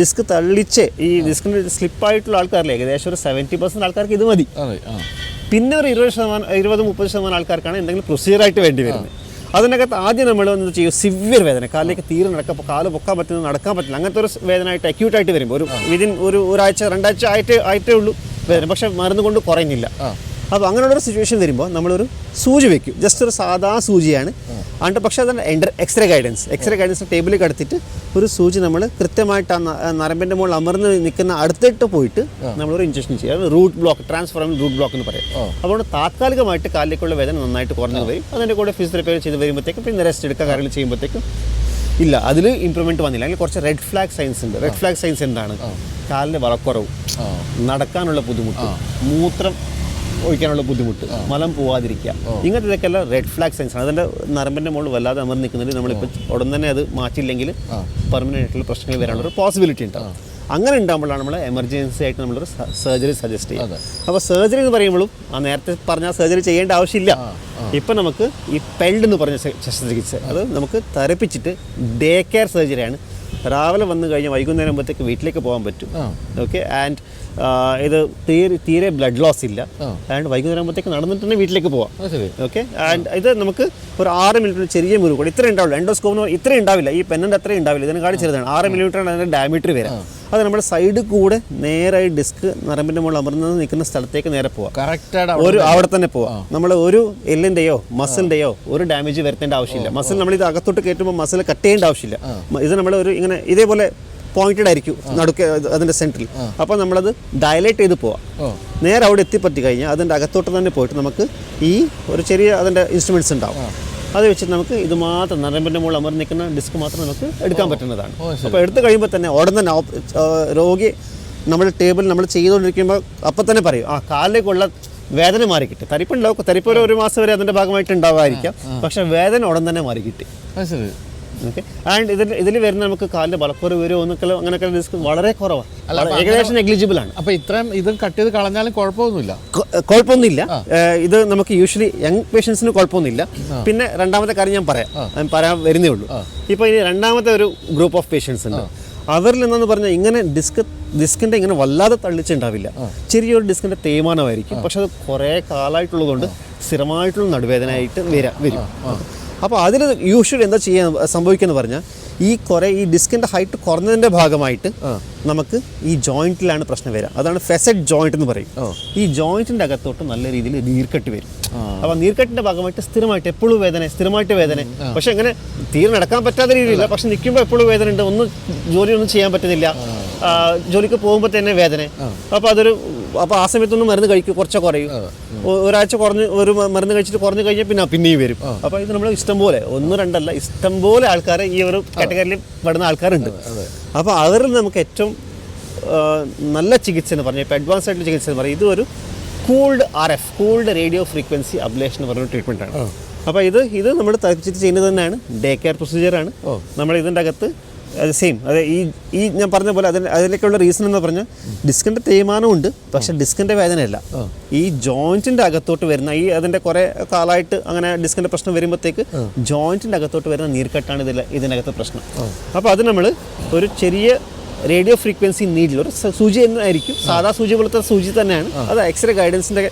ഡിസ്ക് തള്ളിച്ച് ഈ ഡിസ്കിന് സ്ലിപ്പായിട്ടുള്ള ആൾക്കാരില്ല? ഏകദേശം ഒരു സെവന്റി പെർസെന്റ് ആൾക്കാർക്ക് ഇത് മതി. പിന്നെ ഒരു ഇരുപത് ശതമാനം ഇരുപത് മുപ്പത് ശതമാനം ആൾക്കാർക്കാണ് എന്തെങ്കിലും പ്രൊസീജിയറായിട്ട് വേണ്ടി വരുന്നത്. അതിനകത്ത് ആദ്യം നമ്മൾ ഒന്ന് ചെയ്യും സിവിയർ വേദന. കാലിലേക്ക് തീരെ നടക്കാം കാൽ പൊക്കാൻ പറ്റുന്നത് നടക്കാൻ പറ്റില്ല. അങ്ങനത്തെ ഒരു വേദനയായിട്ട് അക്യൂട്ടായിട്ട് വരുമ്പോൾ ഒരു വിതിൻ ഒരു ഒരാഴ്ച രണ്ടാഴ്ച ആയിട്ട് ആയിട്ടേ ഉള്ളൂ വേദന. പക്ഷേ മരുന്ന് കൊണ്ട് കുറയുന്നില്ല. അപ്പോൾ അങ്ങനെയുള്ളൊരു സിറ്റുവേഷൻ വരുമ്പോൾ നമ്മളൊരു സൂചി വെക്കും. ജസ്റ്റ് ഒരു സാധാ സൂചിയാണ്. അതുകൊണ്ട് പക്ഷേ അതിന്റെ എന്റർ എക്സ്റേ ഗൈഡൻസ് എക്സ്റേ ഗൈഡൻസ് ടേബിളിൽ കടത്തിയിട്ട് ഒരു സൂചി നമ്മൾ കൃത്യമായിട്ട് ആ നരമ്പിന്റെ മുകളിൽ അമർന്ന് നിൽക്കുന്ന അടുത്തിട്ട് പോയിട്ട് നമ്മളൊരു ഇഞ്ചക്ഷൻ ചെയ്യുക. Root block transforaminal root block എന്ന് പറയും. അതുകൊണ്ട് താത്കാലികമായിട്ട് കാലിലേക്കുള്ള വേദന നന്നായിട്ട് കുറഞ്ഞു വരും. അതിന്റെ കൂടെ ഫിസിയോതെറപ്പി ചെയ്ത് വരുമ്പോഴത്തേക്കും പിന്നെ റെസ്റ്റ് എടുക്കുക കാര്യങ്ങൾ ചെയ്യുമ്പോഴത്തേക്കും ഇല്ല. അതിൽ ഇമ്പ്രൂവ്മെന്റ് വന്നില്ല. അല്ലെങ്കിൽ കുറച്ച് റെഡ് ഫ്ലാഗ് സൈൻസ് ഉണ്ട്. റെഡ് ഫ്ലാഗ് സൈൻസ് എന്താണ്? കാലിന്റെ വളക്കുറവ് നടക്കാനുള്ള ബുദ്ധിമുട്ട് മൂത്രം ഒഴിക്കാനുള്ള ബുദ്ധിമുട്ട്. മലം പോവാതിരിക്കുക. ഇങ്ങനത്തെ ഇതൊക്കെയല്ല റെഡ് ഫ്ലാഗ് സൈൻസ് ആണ്. അതിന്റെ നരമ്പിന്റെ മുകളിൽ വല്ലാതെ അമർന്ന് നിൽക്കുന്നുണ്ട് നമ്മളിപ്പോൾ ഉടൻ തന്നെ അത് മാറ്റിയില്ലെങ്കിൽ പെർമനന്റ് ആയിട്ടുള്ള പ്രശ്നങ്ങൾ വരാനുള്ള ഒരു പോസിബിലിറ്റി ഉണ്ടാവും. അങ്ങനെ ഉണ്ടാകുമ്പോഴാണ് നമ്മൾ എമർജൻസി ആയിട്ട് നമ്മളൊരു സർജറി സജസ്റ്റ് ചെയ്യുക. അപ്പോൾ സർജറി എന്ന് പറയുമ്പോഴും ആ നേരത്തെ പറഞ്ഞ സർജറി ചെയ്യേണ്ട ആവശ്യമില്ല. ഇപ്പം നമുക്ക് ഈ പെൽഡ് എന്ന് പറഞ്ഞ ശസ്ത്രചികിത്സ അത് നമുക്ക് തരപ്പിച്ചിട്ട് ഡേ കെയർ സർജറിയാണ് രാവിലെ വന്നു കഴിഞ്ഞാൽ വൈകുന്നേരം ആകുമ്പോഴത്തേക്ക് വീട്ടിലേക്ക് പോകാൻ പറ്റും. ഓക്കെ ആൻഡ് ഇത് തീരെ തീരെ ബ്ലഡ് ലോസ് ഇല്ല. ആൻഡ് വൈകുന്നേരം ആകുമ്പോഴത്തേക്ക് നടന്നിട്ട് തന്നെ വീട്ടിലേക്ക് പോവാം. ഓക്കെ ആൻഡ് ഇത് നമുക്ക് ഒരു ആറ് മിനിറ്റ് ചെറിയ മുറിവ് കൂടി ഇത്ര ഉണ്ടാവില്ല എൻഡോസ്കോപ്പ് ഇത്ര ഉണ്ടാവില്ല. ഈ പെന്നിന്റെ അത്രയും ഉണ്ടാവില്ല. ഇതിനെക്കാളും ചെറുതാണ്. ആറ് മില്ലിമീറ്ററാണ് അതിന്റെ ഡാമീറ്റർ വരാം അത് നമ്മുടെ സൈഡ് കൂടെ നേരായി ഡിസ്ക് നരമ്പിന്റെ മുകളിൽ അമർന്ന് നിൽക്കുന്ന സ്ഥലത്തേക്ക് നേരെ പോവാം. ഒരു അവിടെ തന്നെ പോവാം. നമ്മൾ ഒരു എല്ലിന്റെയോ മസിലിന്റെയോ ഒരു ഡാമേജ് വരുത്തേണ്ട ആവശ്യമില്ല. മസിൽ നമ്മൾ ഇത് അകത്തോട്ട് കയറ്റുമ്പോൾ മസിൽ കട്ട് ചെയ്യേണ്ട ആവശ്യമില്ല. ഇത് നമ്മൾ ഒരു ഇങ്ങനെ ഇതേപോലെ പോയിന്റഡ് ആയിരിക്കും നടുക്ക് അതിന്റെ അതിന്റെ സെന്ററിൽ അപ്പോൾ നമ്മളത് ഡയലേറ്റ് ചെയ്ത് പോവാം. നേരെ അവിടെ എത്തിപ്പറ്റി കഴിഞ്ഞാൽ അതിന്റെ അകത്തോട്ട് തന്നെ പോയിട്ട് നമുക്ക് ഈ ഒരു ചെറിയ അതിന്റെ ഇൻസ്ട്രുമെന്റ്സ് ഉണ്ടാവും. അത് വെച്ചിട്ട് നമുക്ക് ഇത് മാത്രം നരമ്പിന്റെ മുകളിൽ അമർന്ന് നിൽക്കുന്ന ഡിസ്ക് മാത്രം നമുക്ക് എടുക്കാൻ പറ്റുന്നതാണ്. അപ്പോൾ എടുത്തു കഴിയുമ്പോൾ തന്നെ ഉടൻ തന്നെ രോഗി നമ്മുടെ ടേബിൾ നമ്മൾ ചെയ്തുകൊണ്ടിരിക്കുമ്പോൾ അപ്പം തന്നെ പറയും ആ കാലിലേക്കുള്ള വേദന മാറി കിട്ടി തരിപ്പുണ്ടാവും. തരിപ്പ് ഒരു- മാസം വരെ അതിന്റെ ഭാഗമായിട്ട് ഉണ്ടാവാതിരിക്കാം. പക്ഷെ വേദന ഉടൻ തന്നെ മാറി കിട്ടി ഓക്കെ ആൻഡ് ഇതിൽ ഇതിൽ വരുന്ന നമുക്ക് കാലിന്റെ ബലക്കുറവ് വരുമോ എന്നൊക്കെ അങ്ങനെയൊക്കെ റിസ്ക് വളരെ കുറവാണ്. ഏകദേശം നെഗ്ലിജിബിൾ ആണ്. അപ്പൊ ഇത്രയും ഇത് കട്ട് ചെയ്ത് കളഞ്ഞാലും കുഴപ്പമൊന്നുമില്ല. കുഴപ്പമൊന്നുമില്ല. ഇത് നമുക്ക് യൂഷ്വലി യങ് പേഷ്യൻസിന് കുഴപ്പമൊന്നുമില്ല. പിന്നെ രണ്ടാമത്തെ കാര്യം ഞാൻ പറയാം. പറയാൻ വരുന്നേ ഉള്ളൂ. ഇപ്പോൾ ഇനി രണ്ടാമത്തെ ഒരു ഗ്രൂപ്പ് ഓഫ് പേഷ്യൻസ് ഉണ്ട്. അവരിൽ നിന്നെന്ന് പറഞ്ഞാൽ ഇങ്ങനെ ഡിസ്ക് ഡിസ്കിന്റെ ഇങ്ങനെ വല്ലാതെ തള്ളിച്ചുണ്ടാവില്ല. ചെറിയൊരു ഡിസ്കിന്റെ തേയ്മാനമായിരിക്കും. പക്ഷെ അത് കുറേ കാലമായിട്ടുള്ളതുകൊണ്ട് സ്ഥിരമായിട്ടുള്ള നടുവേദനയായിട്ട് വരാം വരും. അപ്പോൾ അതിന് യൂഷ്വലി എന്താ ചെയ്യാൻ സംഭവിക്കുന്നത് പറഞ്ഞാൽ ഈ കുറേ ഈ ഡിസ്കിന്റെ ഹൈറ്റ് കുറഞ്ഞതിന്റെ ഭാഗമായിട്ട് നമുക്ക് ഈ ജോയിന്റിലാണ് പ്രശ്നം വരിക. അതാണ് ഫെസറ്റ് ജോയിന്റ് എന്ന് പറയും. ഈ ജോയിന്റിന്റെ അകത്തോട്ട് നല്ല രീതിയിൽ നീർക്കെട്ട് വരും. അപ്പോൾ നീർക്കെട്ടിന്റെ ഭാഗമായിട്ട് സ്ഥിരമായിട്ട് എപ്പോഴും വേദന സ്ഥിരമായിട്ട് വേദന. പക്ഷെ അങ്ങനെ തീരെ നടക്കാൻ പറ്റാത്ത രീതിയില്ല പക്ഷെ നിൽക്കുമ്പോൾ എപ്പോഴും വേദന ഉണ്ട്. ഒന്നും ജോലിയൊന്നും ചെയ്യാൻ പറ്റുന്നില്ല. ജോലിക്ക് പോകുമ്പോൾ തന്നെ വേദന. അപ്പോൾ അതൊരു അപ്പോൾ ആ സമയത്തൊന്നും മരുന്ന് കഴിക്കും കുറച്ച് കുറയും. ഒരാഴ്ച കുറഞ്ഞ് ഒരു മരുന്ന് കഴിച്ചിട്ട് കുറഞ്ഞു കഴിഞ്ഞാൽ പിന്നെ പിന്നെയും വരും. അപ്പോൾ ഇത് നമ്മൾ ഇഷ്ടം പോലെ ഒന്ന് രണ്ടല്ല ഇഷ്ടം പോലെ ആൾക്കാരെ ഈ ഒരു കാറ്റഗറിയിൽ പെടുന്ന ആൾക്കാരുണ്ട്. അപ്പോൾ അവരിൽ നമുക്ക് ഏറ്റവും നല്ല ചികിത്സ എന്ന് പറഞ്ഞാൽ ഇപ്പോൾ അഡ്വാൻസ് ആയിട്ടുള്ള ചികിത്സ എന്ന് പറയുന്നത് ഇതൊരു cooled R F cooled radio frequency ablation എന്ന് പറഞ്ഞ ട്രീറ്റ്മെന്റ് ആണ്. അപ്പോൾ ഇത് ഇത് നമ്മൾ തയ്ച്ചിട്ട് ചെയ്യുന്നത് തന്നെയാണ്. ഡേ കെയർ പ്രൊസീജിയറാണ് നമ്മൾ ഇതിന്റെ അകത്ത് അത് സെയിം അതെ ഈ ഈ ഞാൻ പറഞ്ഞ പോലെ അതിന് അതിലേക്കുള്ള റീസൺ എന്ന് പറഞ്ഞാൽ ഡിസ്കിന്റെ തേയ്മാനം ഉണ്ട് പക്ഷെ ഡിസ്കിന്റെ വേദനയല്ല. ഈ ജോയിന്റിന്റെ അകത്തോട്ട് വരുന്ന ഈ അതിന്റെ കുറേ കാലമായിട്ട് അങ്ങനെ ഡിസ്കിന്റെ പ്രശ്നം വരുമ്പോഴത്തേക്ക് ജോയിന്റിന്റെ അകത്തോട്ട് വരുന്ന നീർക്കെട്ടാണ് ഇതിൽ ഇതിനകത്ത് പ്രശ്നം. അപ്പോൾ അത് നമ്മൾ ഒരു ചെറിയ റേഡിയോ ഫ്രീക്വൻസി നീഡിൽ ഒരു സൂചി എന്നായിരിക്കും. സാധാ സൂചി പോലത്തെ സൂചി തന്നെയാണ്. അത് എക്സ്റേ ഗൈഡൻസിന്റെ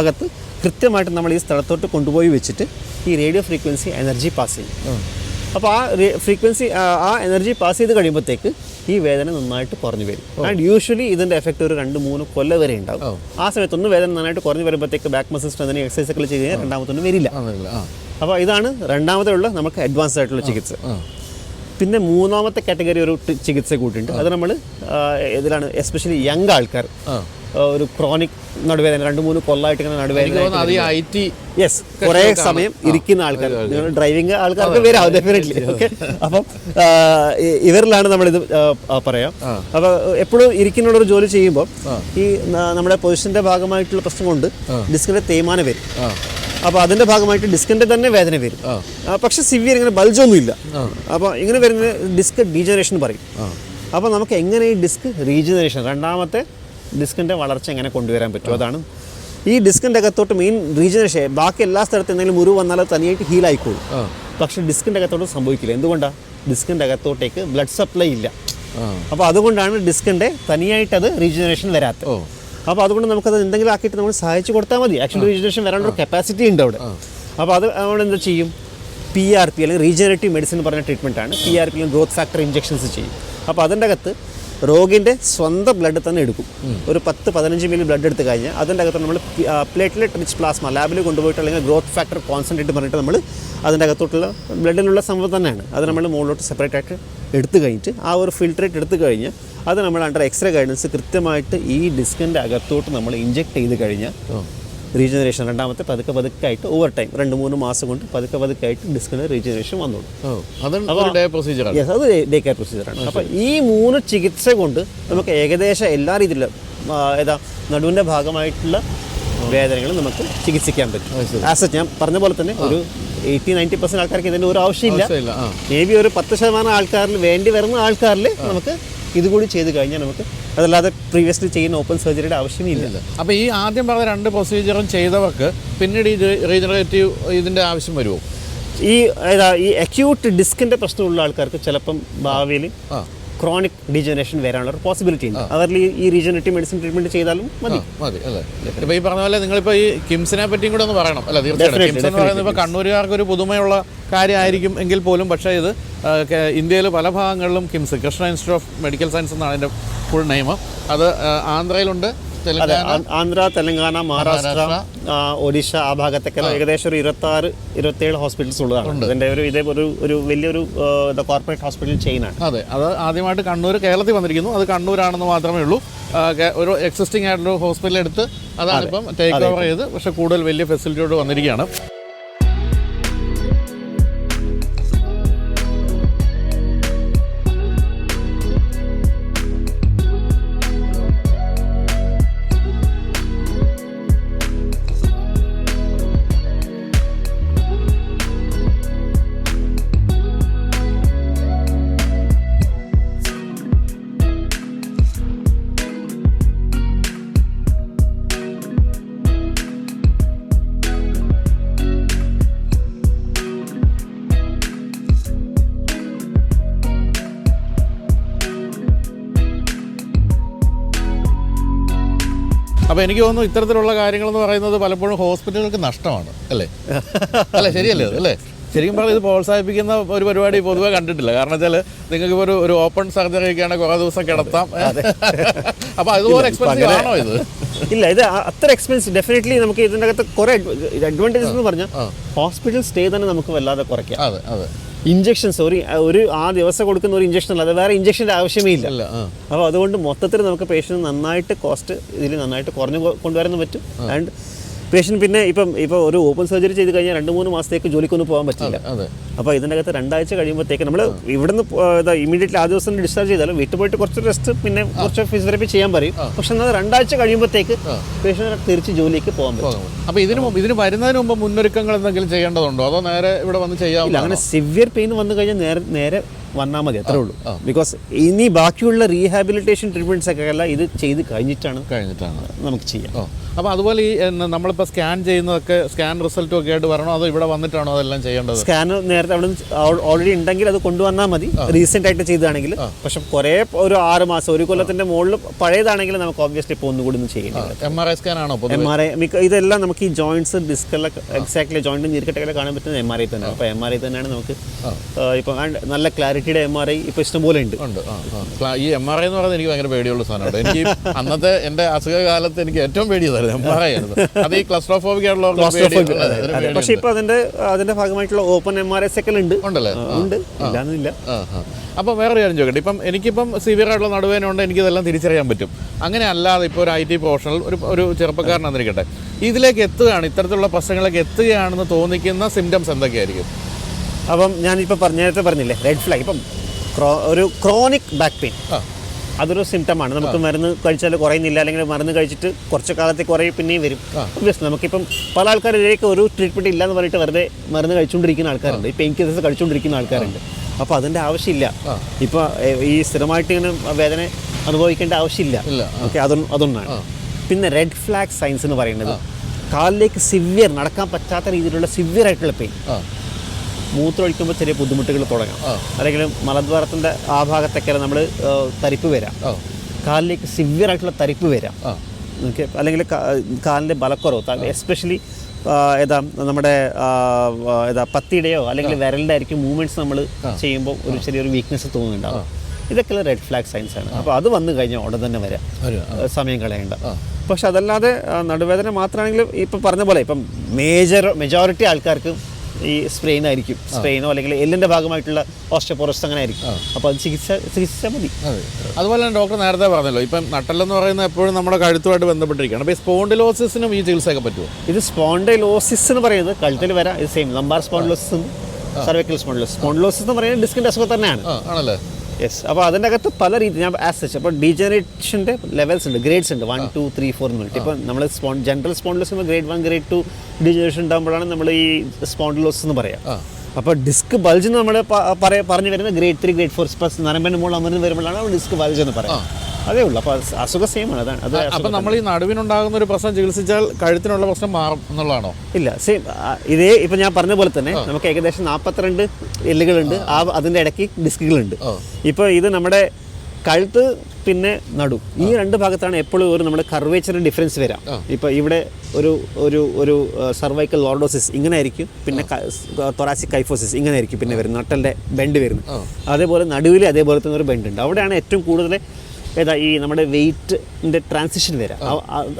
അകത്ത് കൃത്യമായിട്ട് നമ്മൾ ഈ സ്ഥലത്തോട്ട് കൊണ്ടുപോയി വെച്ചിട്ട് ഈ റേഡിയോ ഫ്രീക്വൻസി എനർജി പാസ് ചെയ്യും. അപ്പോൾ ആ ഫ്രീക്വൻസി ആ എനർജി പാസ് ചെയ്ത് കഴിയുമ്പോഴത്തേക്ക് ഈ വേദന നന്നായിട്ട് കുറഞ്ഞു വരും. ആൻഡ് യൂഷ്വലി ഇതിന്റെ എഫക്റ്റ് ഒരു രണ്ട് മൂന്ന് കൊല്ലം വരെ ഉണ്ടാവും. ആ സമയത്തൊന്ന് വേദന നന്നായിട്ട് കുറഞ്ഞു വരുമ്പോഴത്തേക്ക് ബാക്ക് മസിൽ സ്ട്രെന്നിന് എക്സസൈസ് ഒക്കെ ചെയ്ത് കഴിഞ്ഞാൽ രണ്ടാമത്തൊന്നും വരില്ല. അപ്പോൾ ഇതാണ് രണ്ടാമത്തെ ഉള്ള നമുക്ക് അഡ്വാൻസ് ആയിട്ടുള്ള ചികിത്സ. പിന്നെ മൂന്നാമത്തെ കാറ്റഗറി ഒരു ചികിത്സ കൂട്ടിയിട്ടുണ്ട് അത് നമ്മൾ ഇതിലാണ് എസ്പെഷ്യലി യങ് ആൾക്കാർ ഒരു ക്രോണിക് നടുവേദന രണ്ട് മൂന്ന് കൊല്ലമായിട്ട് ഇങ്ങനെ നടുവേദന യെസ് കുറേ സമയം ഇരിക്കുന്ന ആൾക്കാർ. നിങ്ങൾ ഡ്രൈവിംഗ് ആൾക്കാർക്ക് വരാം ഡെഫിനറ്റ്ലി ഓക്കെ അപ്പം ഇവരിലാണ് നമ്മളിത് പറയാം. അപ്പോൾ എപ്പോഴും ഇരിക്കുന്ന ഒരു ജോലി ചെയ്യുമ്പോൾ ഈ നമ്മുടെ പൊസിഷന്റെ ഭാഗമായിട്ടുള്ള പ്രശ്നം കൊണ്ട് ഡിസ്കിന്റെ തേയ്മാനം വരും. അപ്പോൾ അതിന്റെ ഭാഗമായിട്ട് ഡിസ്കിന്റെ തന്നെ വേദന വരും. പക്ഷെ സിവിയർ ഇങ്ങനെ ബൾജൊന്നും ഇല്ല അപ്പോൾ ഇങ്ങനെ വരുന്ന ഡിസ്ക് ഡീജനറേഷൻ പറയും. അപ്പോൾ നമുക്ക് എങ്ങനെ ഈ ഡിസ്ക് റീജനറേഷൻ രണ്ടാമത്തെ ഡിസ്കിന്റെ വളർച്ച എങ്ങനെ കൊണ്ടുവരാൻ പറ്റും? അതാണ് ഈ ഡിസ്കിന്റെ അകത്തോട്ട് മെയിൻ റീജനറേഷൻ ബാക്കി എല്ലാ സ്ഥലത്തും എന്തെങ്കിലും മുറിവ് വന്നാൽ അത് തനിയായിട്ട് ഹീൽ ആയിക്കോളും. പക്ഷെ ഡിസ്കിന്റെ ഡിസ്കിന്റെ അകത്തോട്ട് സംഭവിക്കില്ല. എന്തുകൊണ്ടാണ് ഡിസ്കിന്റെ അകത്തോട്ടേക്ക് ബ്ലഡ് സപ്ലൈ ഇല്ല. അപ്പൊ അപ്പോൾ അതുകൊണ്ടാണ് ഡിസ്കിന്റെ തനിയായിട്ട് അത് റീജനറേഷൻ വരാത്തത്. അപ്പോൾ അതുകൊണ്ട് നമുക്കത് എന്തെങ്കിലും ആക്കിയിട്ട് നമ്മൾ സഹായിച്ചു കൊടുത്താൽ മതി. ആക്ച്വലി റീജനറേഷൻ വരാനുള്ള കപ്പാസിറ്റി ഉണ്ട് അവിടെ. അപ്പോൾ അത് അവിടെ എന്താ ചെയ്യും? പി ആർ പി അല്ലെങ്കിൽ റീജനറേറ്റീവ് മെഡിസിൻ പറഞ്ഞ ട്രീറ്റ്മെന്റ് ആണ്. P R P growth factor injections ചെയ്യും. അപ്പോൾ അതിന്റെ അകത്ത് രോഗിന്റെ സ്വന്തം ബ്ലഡ് തന്നെ എടുക്കും. ഒരു പത്ത് പതിനഞ്ച് മില്ലി ബ്ലഡ് എടുത്ത് കഴിഞ്ഞാൽ അതിന്റെ അകത്ത് നമ്മൾ പ്ലേറ്റ്ലെറ്റ് റിച്ച് പ്ലാസ്മ ലാബിൽ കൊണ്ടുപോയിട്ട് അല്ലെങ്കിൽ ഗ്രോത്ത് ഫാക്ടർ കോൺസെൻട്രേറ്റ് പറഞ്ഞിട്ട് നമ്മൾ അതിന്റെ അകത്തോട്ടുള്ള ബ്ലഡിലുള്ള സംഭവം തന്നെയാണ്. അത് നമ്മൾ മുകളിലോട്ട് സെപ്പറേറ്റ് ആയിട്ട് എടുത്തു കഴിഞ്ഞിട്ട് ആ ഒരു ഫിൽട്രേറ്റ് എടുത്തു കഴിഞ്ഞ് അത് നമ്മൾ അണ്ടർ എക്സ്റേ ഗൈഡൻസ് കൃത്യമായിട്ട് ഈ ഡിസ്കിന്റെ അകത്തോട്ട് നമ്മൾ ഇഞ്ചെക്ട് ചെയ്ത് കഴിഞ്ഞാൽ റീജനറേഷൻ രണ്ടാമത്തെ പതുക്കെ പതുക്കെ ആയിട്ട് ഓവർ ടൈം രണ്ട് മൂന്ന് മാസം കൊണ്ട് പതുക്കെ പതുക്കെ ആയിട്ട് ഡിസ്കിന്റെ റീജനറേഷൻ വന്നോളൂ. യെസ് അത് ഡേ കെയർ പ്രൊസീജിയറാണ് അപ്പോൾ ഈ മൂന്ന് ചികിത്സ കൊണ്ട് നമുക്ക് ഏകദേശം എല്ലാ രീതിയിലും ഏതാ നടുവിന്റെ ഭാഗമായിട്ടുള്ള വേദനകൾ നമുക്ക് ചികിത്സിക്കാൻ പറ്റും. ആസ് ഞാൻ പറഞ്ഞ പോലെ തന്നെ ഒരു എയ്റ്റി നയന്റി പെർസെന്റ് ആൾക്കാർക്ക് ഇതിന്റെ ഒരു ആവശ്യമില്ല. മേ ബി ഒരു പത്ത് ശതമാനം ആൾക്കാരിൽ വേണ്ടി വരുന്ന ആൾക്കാരിൽ നമുക്ക് ഇതുകൂടി ചെയ്ത് കഴിഞ്ഞാൽ നമുക്ക് അതല്ലാതെ പ്രീവിയസ്ലി ചെയ്യുന്ന ഓപ്പൺ സർജറിയുടെ ആവശ്യമില്ല. അപ്പോൾ ഈ ആദ്യം പറഞ്ഞ രണ്ട് പ്രൊസീജിയറും ചെയ്തവർക്ക് പിന്നീട് ഈ റീജനറേറ്റീവ് ഇതിന്റെ ആവശ്യം വരുമോ ഈ ഈ അക്യൂട്ട് ഡിസ്കിന്റെ പ്രശ്നമുള്ള ആൾക്കാർക്ക് ചിലപ്പം ഭാവിയിൽ ക്രോണിക് ഡിജനറേഷൻ വരാനുള്ള ഒരു പോസിബിലിറ്റി ഉണ്ട്. അവരിൽ ഈ- റീജനറേറ്റീവ് മെഡിസിൻ ട്രീറ്റ്മെന്റ് ചെയ്താലും മതി. മതി അല്ലേ? ഇപ്പൊ ഈ പറഞ്ഞ പോലെ നിങ്ങളിപ്പോ ഈ കിംസിനെ പറ്റിയും കൂടെ ഒന്ന് പറയണം. അല്ല തീർച്ചയായിട്ടും. കിംസ് എന്ന് പറയുന്നത് ഇപ്പൊ കണ്ണൂരുകാർക്ക് ഒരു പുതുമയുള്ള കാര്യമായിരിക്കും എങ്കിൽ പോലും പക്ഷേ ഇത് ഇന്ത്യയിൽ പല ഭാഗങ്ങളിലും KIMS Krishna institute of medical science എന്നാണ് അതിന്റെ ഫുൾ നെയിം അത് ആന്ധ്രയിലുണ്ട്. അതെ ആന്ധ്ര തെലങ്കാന മഹാരാഷ്ട്ര ഒഡീഷ ആ ഭാഗത്തൊക്കെ ഏകദേശം ഒരു ഇരുപത്തി ആറ് ഇരുപത്തിയേഴ് ഹോസ്പിറ്റൽസ് ഉള്ളതാണ് ഇതിന്റെ ഒരു ഇതേ ഒരു ഒരു വലിയൊരു കോർപ്പറേറ്റ് ഹോസ്പിറ്റൽ ചെയിനാണ് അതെ അത് ആദ്യമായിട്ട് കണ്ണൂർ കേരളത്തിൽ വന്നിരിക്കുന്നു. അത് കണ്ണൂരാണെന്ന് മാത്രമേ ഉള്ളൂ. ഒരു എക്സിസ്റ്റിംഗ് ആയിട്ടുള്ള ഹോസ്പിറ്റൽ എടുത്ത് അതാണ് ഇപ്പം ടേക്ക് ഓവർ ചെയ്ത്. പക്ഷെ കൂടുതൽ വലിയ ഫെസിലിറ്റിയോട് വന്നിരിക്കുകയാണ്. അപ്പോൾ എനിക്ക് തോന്നുന്നു ഇത്തരത്തിലുള്ള കാര്യങ്ങൾ എന്ന് പറയുന്നത് പലപ്പോഴും ഹോസ്പിറ്റലുകൾക്ക് നഷ്ടമാണ് അല്ലേ? അല്ലേ ശരിയല്ലേ അല്ലേ? ശരിക്കും പറഞ്ഞാൽ ഇത് പ്രോത്സാഹിപ്പിക്കുന്ന ഒരു പരിപാടി പൊതുവെ കണ്ടിട്ടില്ല. കാരണം വെച്ചാൽ നിങ്ങൾക്ക് ഇപ്പോൾ ഒരു ഒരു ഓപ്പൺ സർജറി ഒക്കെയാണ് കുറേ ദിവസം കിടത്താം. അപ്പോൾ അതുപോലെ എക്സ്പെൻസീവ് ആണോ ഇത്? ഇല്ല ഇത് അത്ര എക്സ്പെൻസ് ഡെഫിനറ്റ്ലി നമുക്ക് ഇതിന്റെ അകത്ത് കുറേ അഡ്വാന്റേജസ് എന്ന് പറഞ്ഞാൽ ഹോസ്പിറ്റൽ സ്റ്റേ തന്നെ നമുക്ക് വല്ലാതെ കുറയ്ക്കാം. അതെ അതെ. ഇഞ്ചെക്ഷൻസ് ഒരു ഒരു ആ ദിവസം കൊടുക്കുന്ന ഒരു ഇഞ്ചക്ഷൻ അല്ലാതെ വേറെ ഇഞ്ചക്ഷന്റെ ആവശ്യമേ ഇല്ല. അപ്പോൾ അതുകൊണ്ട് മൊത്തത്തിൽ നമുക്ക് പേഷ്യന്റ് നന്നായിട്ട് കോസ്റ്റ് ഇതിൽ നന്നായിട്ട് കുറഞ്ഞു കൊണ്ടുവരാനും പറ്റും. ആൻഡ് പേഷ്യന്റ് പിന്നെ ഇപ്പം ഇപ്പോൾ ഒരു ഓപ്പൺ സർജറി ചെയ്ത് കഴിഞ്ഞാൽ രണ്ട് മൂന്ന് മാസത്തേക്ക് ജോലിക്കൊന്നും പോകാൻ പറ്റില്ല. അപ്പൊ അപ്പോൾ ഇതിന്റെ അകത്ത് രണ്ടാഴ്ച കഴിയുമ്പോഴത്തേക്ക് നമ്മൾ ഇവിടുന്ന് ഇമീഡിയറ്റ്ലി ആ ദിവസം ഡിസ്ചാർജ് ചെയ്താലും വീട്ടിൽ പോയിട്ട് കുറച്ച് റെസ്റ്റ് പിന്നെ കുറച്ച് ഫിസിയോതെറപ്പി ചെയ്യാൻ പറയും. പക്ഷെ എന്നാൽ രണ്ടാഴ്ച കഴിയുമ്പോഴത്തേക്ക് പേഷ്യന്റ് തിരിച്ച് ജോലിക്ക് പോകാൻ പറ്റും. അപ്പോൾ ഇതിന് ഇതിന് വരുന്നതിന് മുമ്പ് മുന്നൊരുക്കങ്ങൾ എന്തെങ്കിലും ചെയ്യേണ്ടതുണ്ടോ? അതോ നേരെ ഇവിടെ വന്ന് ചെയ്യാം അങ്ങനെ സിവിയർ പെയിൻ വന്നു കഴിഞ്ഞാൽ നേരെ നേരെ വന്നാൽ മതി അത്രേ ഉള്ളൂ. ബിക്കോസ് ഇനി ബാക്കിയുള്ള റീഹാബിലിറ്റേഷൻ ട്രീറ്റ്മെന്റ്സ് ഒക്കെ അല്ല ഇത് ചെയ്ത് കഴിഞ്ഞിട്ടാണ് കഴിഞ്ഞിട്ടാണ്. നമുക്ക് ചെയ്യാം. അപ്പോൾ അതുപോലെ ഈ നമ്മളിപ്പോൾ സ്കാൻ ചെയ്യുന്നതൊക്കെ സ്കാൻ റിസൾട്ടും ഒക്കെ ആയിട്ട് വരണോ? അതോ ഇവിടെ വന്നിട്ടാണോ അതെല്ലാം ചെയ്യേണ്ടത്? സ്കാൻ നേരത്തെ അവിടെ ഓൾറെഡി ഉണ്ടെങ്കിൽ അത് കൊണ്ടുവന്നാൽ മതി. റീസെന്റ് ആയിട്ട് ചെയ്തതാണെങ്കിൽ. പക്ഷെ കുറേ ഒരു ആറ് മാസം ഒരു കൊല്ലത്തിന്റെ മുകളിൽ പഴയതാണെങ്കിൽ നമുക്ക് ഓബ്വിയസ്ലി ഇപ്പോൾ ഒന്നുകൂടി ഒന്ന് ചെയ്യേണ്ടി എം ആർ ഐ സ്കാൻ ആണോ എം ആർ ഐ മിക്ക ഇതെല്ലാം നമുക്ക് ഈ ജോയിന്റ്സ് ഡിസ്കെല്ലാം എക്സാക്ട്ലി ജോയിന്റും ഞെരുക്കട്ടൊക്കെ കാണാൻ പറ്റുന്നത് എം ആർ ഐ തന്നെയാണ്. അപ്പോൾ എം ആർ ഐ തന്നെയാണ് നമുക്ക് ഇപ്പം നല്ല ക്ലാരിറ്റിയുടെ എം ആർ ഐ ഇപ്പോൾ ഇഷ്ടംപോലെ ഉണ്ട്. ഈ എം ആർ ഐ എന്ന് പറയുന്നത് എനിക്ക് ഭയങ്കര പേടിയുള്ള സാധനമാണ്. എനിക്ക് അന്നത്തെ എന്റെ അസുഖകാലത്ത് എനിക്ക് ഏറ്റവും പേടിയതായിരുന്നു എം ആർ ഐ ആയിരുന്നു. അത് ഈ ക്ലസ്ട്രോഫോബിക് പക്ഷെ ഇപ്പൊ അതിന്റെ അതിന്റെ ഭാഗമായിട്ടുള്ള ഓപ്പൺ എം ആർ ഐ സെക്കൽ ഉണ്ട്. ഉണ്ടല്ലേ? ഉണ്ട്. ഇല്ലാന്നില്ല അപ്പോൾ വേറെ കാര്യം ചോദിക്കട്ടെ. ഇപ്പം എനിക്കിപ്പം സിവിയർ ആയിട്ടുള്ള നടുവേനുണ്ട് എനിക്കിതെല്ലാം തിരിച്ചറിയാൻ പറ്റും. അങ്ങനെ അല്ലാതെ ഇപ്പോൾ ഒരു ഐ ടി പ്രൊഫഷണൽ ഒരു ഒരു ചെറുപ്പക്കാരനാന്നിരിക്കട്ടെ ഇതിലേക്ക് എത്തുകയാണ് ഇത്തരത്തിലുള്ള പ്രശ്നങ്ങളിലേക്ക് എത്തുകയാണെന്ന് തോന്നിക്കുന്ന സിംറ്റംസ് എന്തൊക്കെയായിരിക്കും? അപ്പം ഞാനിപ്പോൾ പറഞ്ഞ നേരത്തെ പറഞ്ഞില്ലേ റെഡ് ഫ്ലാഗ് ഇപ്പം ക്രോ- ഒരു ക്രോണിക് ബാക്ക് പെയിൻ അതൊരു സിംറ്റമാണ് നമുക്ക് മരുന്ന് കഴിച്ചാൽ കുറയുന്നില്ല അല്ലെങ്കിൽ മരുന്ന് കഴിച്ചിട്ട് കുറച്ച് കാലത്തേക്ക് കുറയും പിന്നെയും വരും. ഒബ്വിയസ് നമുക്കിപ്പം പല ആൾക്കാരിലേക്ക് ഒരു ട്രീറ്റ്മെന്റ് ഇല്ല എന്ന് പറഞ്ഞിട്ട് വെറുതെ മരുന്ന് കഴിച്ചുകൊണ്ടിരിക്കുന്ന ആൾക്കാരുണ്ട്. ഈ പെയിൻ കില്ലേഴ്സ് കഴിച്ചുകൊണ്ടിരിക്കുന്ന ആൾക്കാരുണ്ട്. അപ്പോൾ അതിന്റെ ആവശ്യമില്ല. ഇപ്പോൾ ഈ സ്ഥിരമായിട്ട് ഇങ്ങനെ വേദന അനുഭവിക്കേണ്ട ആവശ്യമില്ല. ഓക്കെ അതൊന്നും അതൊന്നാണ്. പിന്നെ റെഡ് ഫ്ലാഗ് സയൻസ് എന്ന് പറയുന്നത് കാലിലേക്ക് സിവിയർ നടക്കാൻ പറ്റാത്ത രീതിയിലുള്ള സിവിയർ ആയിട്ടുള്ള പെയിൻ മൂത്രമൊഴിക്കുമ്പോൾ ചെറിയ ബുദ്ധിമുട്ടുകൾ തുടങ്ങാം. അല്ലെങ്കിൽ മലദ്വാരത്തിന്റെ ആ ഭാഗത്തൊക്കെ നമ്മൾ തരിപ്പ് വരാം. കാലിലേക്ക് സിവിയർ ആയിട്ടുള്ള തരിപ്പ് വരാം. ഓക്കെ അല്ലെങ്കിൽ കാലിന്റെ ബലക്കുറവ് എസ്പെഷ്യലി ഏതാ നമ്മുടെ ഏതാ പത്തിയുടെയോ അല്ലെങ്കിൽ വിരലിന്റെ ആയിരിക്കും മൂവ്മെന്റ്സ് നമ്മൾ ചെയ്യുമ്പോൾ ഒരു ചെറിയൊരു വീക്ക്നെസ് തോന്നുന്നുണ്ടാവും. ഇതൊക്കെ റെഡ് ഫ്ലാഗ് സൈൻസ് ആണ്. അപ്പോൾ അത് വന്നു കഴിഞ്ഞാൽ ഉടൻ തന്നെ വരാം. സമയം കളയേണ്ട. പക്ഷെ അതല്ലാതെ നടുവേദന മാത്രമാണെങ്കിലും ഇപ്പം പറഞ്ഞ പോലെ ഇപ്പം മേജർ മെജോറിറ്റി ആൾക്കാർക്ക് ഈ സ്പ്രെയിൻ ആയിരിക്കും. സ്പ്രെയിനോ അല്ലെങ്കിൽ എല്ലിന്റെ ഭാഗമായിട്ടുള്ള ഓസ്റ്റോപോറസ് അങ്ങനെ ആയിരിക്കും. അപ്പോൾ അത് ചികിത്സ ചികിത്സിച്ചാൽ മതി. അതെ. അതുപോലെ തന്നെ ഡോക്ടർ നേരത്തെ പറഞ്ഞല്ലോ ഇപ്പം നട്ടലെന്ന് പറയുന്നത് എപ്പോഴും നമ്മുടെ കഴുത്തുമായിട്ട് ബന്ധപ്പെട്ടിരിക്കുകയാണ്. അപ്പോൾ ഈ സ്പോണ്ടിലോസിസിനും ഈ ചികിത്സയൊക്കെ പറ്റുമോ? ഇത് സ്പോണ്ടിലോസിസ് എന്ന് പറയുന്നത് കഴുത്തിൽ വരാം ഇത് സെയിം ലംബാർ സ്പോണ്ടിലോസിസും സർവൈക്കൽ സ്പോണ്ടിലോസിസ് സ്പോണ്ടിലോസിസ് എന്ന് പറയുന്നത് ഡിസ്കിന്റെ അസുഖം തന്നെയാണ്. ആണല്ലേ? യെസ് അപ്പോൾ അതിന്റെ അകത്ത് പല രീതി ഞാൻ ആസ് സച്ച് അപ്പോൾ ഡീജനറേഷന്റെ ലെവൽസ് ഉണ്ട് ഗ്രേഡ്സ് ഉണ്ട്. വൺ ടു ത്രീ ഫോർ എന്ന് പറഞ്ഞിട്ട്. ഇപ്പോൾ നമ്മൾ spawn general spondylosis grade one grade two degeneration ഉണ്ടാകുമ്പോഴാണ് നമ്മൾ ഈ സ്പോണ്ടിലോസ് എന്ന് പറയാം. അപ്പോൾ ഡിസ്ക് ബൾജ് നമ്മൾ പറഞ്ഞു വരുന്ന grade three grade four plus നരമ്പന്റെ മുകളിൽ അമർന്ന് വരുമ്പോഴാണ് ഡിസ്ക് ബൾജ് എന്ന് പറയാം. അതേ ഉള്ളൂ. അപ്പോൾ അസുഖ അസുഖം സെയിം ആണ്. അതാണ്. അത് അപ്പോൾ നമ്മൾ ഈ നടുവിനുണ്ടാകുന്ന ഒരു പ്രശ്നം ചികിത്സിച്ചാൽ കഴുത്തിനുള്ള പ്രശ്നം മാറും എന്നുള്ളതാണോ? ഇല്ല. സെയിം ഇതേ ഇപ്പം ഞാൻ പറഞ്ഞ പോലെ തന്നെ നമുക്ക് ഏകദേശം നാൽപ്പത്തിരണ്ട് എല്ലുകളുണ്ട്. ആ. അതിന്റെ ഇടയ്ക്ക് ഡിസ്കുകളുണ്ട്. ഇപ്പോൾ ഇത് നമ്മുടെ കഴുത്ത് പിന്നെ നടു. ഈ രണ്ട് ഭാഗത്താണ് എപ്പോഴും ഒരു നമ്മുടെ കർവേച്ചറിന് ഡിഫറൻസ് വരാം. ഇപ്പോൾ ഇവിടെ ഒരു ഒരു ഒരു സർവൈക്കൽ ലോർഡോസിസ് ഇങ്ങനെ ആയിരിക്കും പിന്നെ തൊറാസിക് കൈഫോസിസ് ഇങ്ങനെ ആയിരിക്കും പിന്നെ വരുന്നത്. നട്ടലിന്റെ ബെൻഡ് വരുന്നത്. അതേപോലെ നടുവിൽ അതേപോലെ തന്നെ ഒരു ബെൻഡ് ഉണ്ട്. അവിടെയാണ് ഏറ്റവും കൂടുതൽ ഏതാ ഈ നമ്മുടെ വെയിറ്റിന്റെ ട്രാൻസിഷൻ വരാം.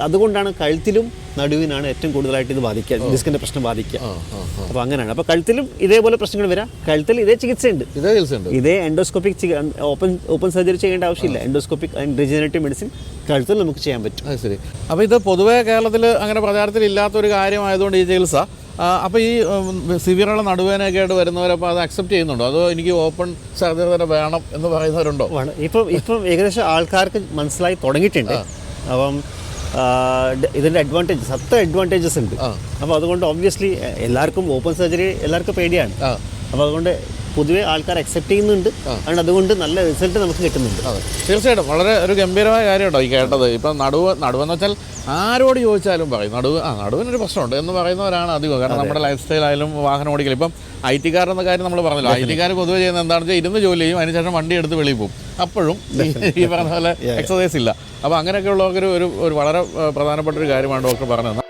അതുകൊണ്ടാണ് കഴുത്തിലും നടുവിനാണ് ഏറ്റവും കൂടുതലായിട്ട് ഇത് ബാധിക്കുക ഡിസ്കിന്റെ പ്രശ്നം ബാധിക്കുക. അപ്പോൾ അങ്ങനെയാണ്. അപ്പോൾ കഴുത്തിലും ഇതേപോലെ പ്രശ്നങ്ങൾ വരാം. കഴുത്തിൽ ഇതേ ചികിത്സയുണ്ട്. ഇതേ ചികിത്സയുണ്ട്. ഇതേ എൻഡോസ്കോപ്പിക് ഓപ്പൺ ഓപ്പൺ സർജറി ചെയ്യേണ്ട ആവശ്യമില്ല. എൻഡോസ്കോപ്പിക് ആൻഡ് റിജനറേറ്റീവ് മെഡിസിൻ കഴുത്തിൽ നമുക്ക് ചെയ്യാൻ പറ്റും. അത് ശരി. അപ്പോൾ ഇത് പൊതുവേ കേരളത്തിൽ അങ്ങനെ പ്രചാരത്തിൽ ഇല്ലാത്തൊരു കാര്യമായതുകൊണ്ട് ഈ ചികിത്സ അപ്പോൾ ഈ സിവിയറുള്ള നടുവേനൊക്കെ ആയിട്ട് വരുന്നവരപ്പോൾ അത് അക്സെപ്റ്റ് ചെയ്യുന്നുണ്ടോ? അതോ എനിക്ക് ഓപ്പൺ സർജറി തന്നെ വേണം എന്ന് പറയുന്നവരുണ്ടോ? വേണം. ഇപ്പം ഇപ്പം ഏകദേശം ആൾക്കാർക്ക് മനസ്സിലായി തുടങ്ങിയിട്ടുണ്ട്. അപ്പം ഇതിന്റെ അഡ്വാന്റേജസ് അത്ര അഡ്വാന്റേജസ് ഉണ്ട്. അപ്പോൾ അതുകൊണ്ട് ഒബ്വിയസ്ലി എല്ലാവർക്കും ഓപ്പൺ സർജറി എല്ലാവർക്കും പേടിയാണ്. അപ്പോൾ അതുകൊണ്ട് പൊതുവെ ആൾക്കാർ അക്സെപ്റ്റ് ചെയ്യുന്നുണ്ട്. അതുകൊണ്ട് അതുകൊണ്ട് നല്ല റിസൾട്ട് നമുക്ക് കിട്ടുന്നുണ്ട്. അതെ. തീർച്ചയായിട്ടും വളരെ ഒരു ഗംഭീരമായ കാര്യമുണ്ടോ ഈ കേട്ടത്? ഇപ്പം നടുവ് നടുവെന്ന് വെച്ചാൽ ആരോട് ചോദിച്ചാലും പറയും. നടുവ് ആ നടുവിനൊരു പ്രശ്നമുണ്ട് എന്ന് പറയുന്നവരാണ് അധികം. കാരണം നമ്മുടെ ലൈഫ് സ്റ്റൈൽ ആയാലും വാഹനം ഓടിക്കൽ ഇപ്പം ഐ ടിക്കാരെന്ന കാര്യം നമ്മൾ പറഞ്ഞല്ലോ. ഐ ടിക്കാർ പൊതുവെ ചെയ്യുന്ന എന്താണെന്ന് വെച്ചാൽ ഇരുന്ന് ജോലി ചെയ്യും അതിനുശേഷം വണ്ടി എടുത്ത് വെളിയിൽ പോകും. അപ്പോഴും ഈ- പറഞ്ഞ പോലെ എക്സസൈസ് ഇല്ല. അപ്പോൾ അങ്ങനെയൊക്കെ ഉള്ളവർക്കൊരു ഒരു ഒരു വളരെ പ്രധാനപ്പെട്ട ഒരു കാര്യമാണ് ഡോക്ടർ പറഞ്ഞത്.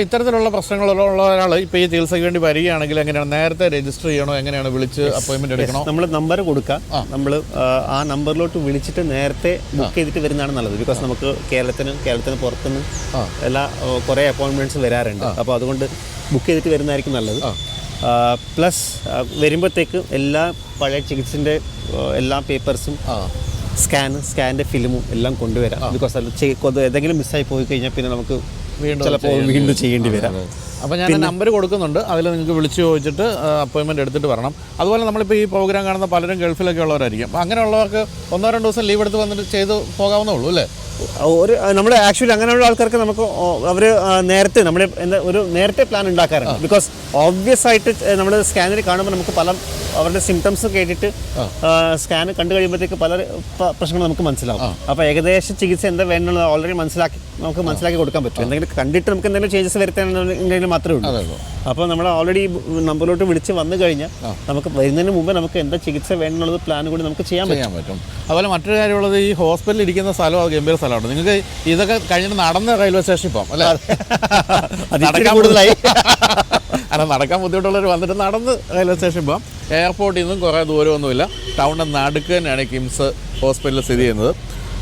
അപ്പോൾ ഇത്തരത്തിലുള്ള പ്രശ്നങ്ങളുള്ള ഒരാൾ ഇപ്പോൾ ഈ ചികിത്സയ്ക്ക് വേണ്ടി വരികയാണെങ്കിൽ എങ്ങനെയാണ്? നേരത്തെ രജിസ്റ്റർ ചെയ്യണോ? എങ്ങനെയാണ് വിളിച്ച് അപ്പോയിൻമെന്റ് എടുക്കണോ? നമ്മൾ നമ്പർ കൊടുക്കുക നമ്മൾ ആ നമ്പറിലോട്ട് വിളിച്ചിട്ട് നേരത്തെ ബുക്ക് ചെയ്തിട്ട് വരുന്നതാണ് നല്ലത്. ബിക്കോസ് നമുക്ക് കേരളത്തിന് കേരളത്തിന് പുറത്തുനിന്ന് എല്ലാ കുറേ അപ്പോയിൻമെന്റ്സ് വരാറുണ്ട്. അപ്പോൾ അതുകൊണ്ട് ബുക്ക് ചെയ്തിട്ട് വരുന്നതായിരിക്കും നല്ലത്. പ്ലസ് വരുമ്പോഴത്തേക്ക് എല്ലാ പഴയ ചികിത്സിന്റെ എല്ലാ പേപ്പേഴ്സും സ്കാൻ സ്കാനിന്റെ ഫിലിമും എല്ലാം കൊണ്ടുവരാം. ബിക്കോസ് അത് ഏതെങ്കിലും മിസ്സായി പോയി കഴിഞ്ഞാൽ പിന്നെ നമുക്ക് ചിലപ്പോൾ വീണ്ടും ചെയ്യേണ്ടി വരാം. അപ്പോൾ ഞാൻ നമ്പർ കൊടുക്കുന്നുണ്ട്. അതിൽ നിങ്ങൾക്ക് വിളിച്ച് ചോദിച്ചിട്ട് അപ്പോയിൻമെന്റ് എടുത്തിട്ട് വരണം. അതുപോലെ നമ്മളിപ്പോൾ ഈ പ്രോഗ്രാം കാണുന്ന പലരും ഗൾഫിലൊക്കെ ഉള്ളവരായിരിക്കും. അപ്പോൾ അങ്ങനെയുള്ളവർക്ക് ഒന്നോ രണ്ടോ ദിവസം ലീവ് എടുത്ത് വന്നിട്ട് ചെയ്ത് പോകാവുന്നേ ഉള്ളൂ അല്ലേ? ഒരു നമ്മൾ ആക്ച്വലി അങ്ങനെയുള്ള ആൾക്കാർക്ക് നമുക്ക് അവർ നേരത്തെ നമ്മൾ എന്താ ഒരു നേരത്തെ പ്ലാൻ ഉണ്ടാക്കാറുണ്ട്. ബിക്കോസ് ഓബ്വിയസ് ആയിട്ട് നമ്മൾ സ്കാനിൽ കാണുമ്പോൾ നമുക്ക് പല അവരുടെ സിംറ്റംസ് കേട്ടിട്ട് സ്കാൻ കണ്ടു കഴിയുമ്പോഴത്തേക്ക് പല പ്രശ്നങ്ങൾ നമുക്ക് മനസ്സിലാവും. അപ്പോൾ ഏകദേശം ചികിത്സ എന്താ വേണമെന്നുള്ളത് ഓൾറെഡി മനസ്സിലാക്കി നമുക്ക് മനസ്സിലാക്കി കൊടുക്കാൻ പറ്റും. എന്തെങ്കിലും കണ്ടിട്ട് നമുക്ക് എന്തെങ്കിലും ചേഞ്ചസ് വരുത്താനുണ്ടെങ്കിൽ മാത്രമേ ഉള്ളൂ. അപ്പോൾ നമ്മൾ ഓൾറെഡി നമ്പറിലോട്ട് വിളിച്ച് വന്നു കഴിഞ്ഞാൽ നമുക്ക് വരുന്നതിന് മുമ്പ് നമുക്ക് എന്താ ചികിത്സ വേണമെന്നുള്ളത് പ്ലാൻ കൂടി നമുക്ക് ചെയ്യാൻ പറ്റും. ചെയ്യാൻ പറ്റും. അതുപോലെ മറ്റൊരു കാര്യമുള്ളത് ഈ ഹോസ്പിറ്റലിൽ ഇരിക്കുന്ന സ്ഥലം അത് ഗംഭീര സ്ഥലമാണ്. നിങ്ങൾക്ക് ഇതൊക്കെ കഴിഞ്ഞിട്ട് നടന്ന റെയിൽവേ സ്റ്റേഷനിൽ പോകാം അല്ലേ? നടക്കാൻ കൂടുതലായി. അല്ല നടക്കാൻ ബുദ്ധിമുട്ടുള്ളവർ വന്നിട്ട് നടന്ന് റെയിൽവേ സ്റ്റേഷനിൽ പോകാം എയർപോർട്ടിൽ നിന്നും കുറേ ദൂരമൊന്നുമില്ല. ടൗണിന്റെ നടുക്ക് തന്നെയാണ് കിംസ് ഹോസ്പിറ്റൽ സ്ഥിതി ചെയ്യുന്നത്.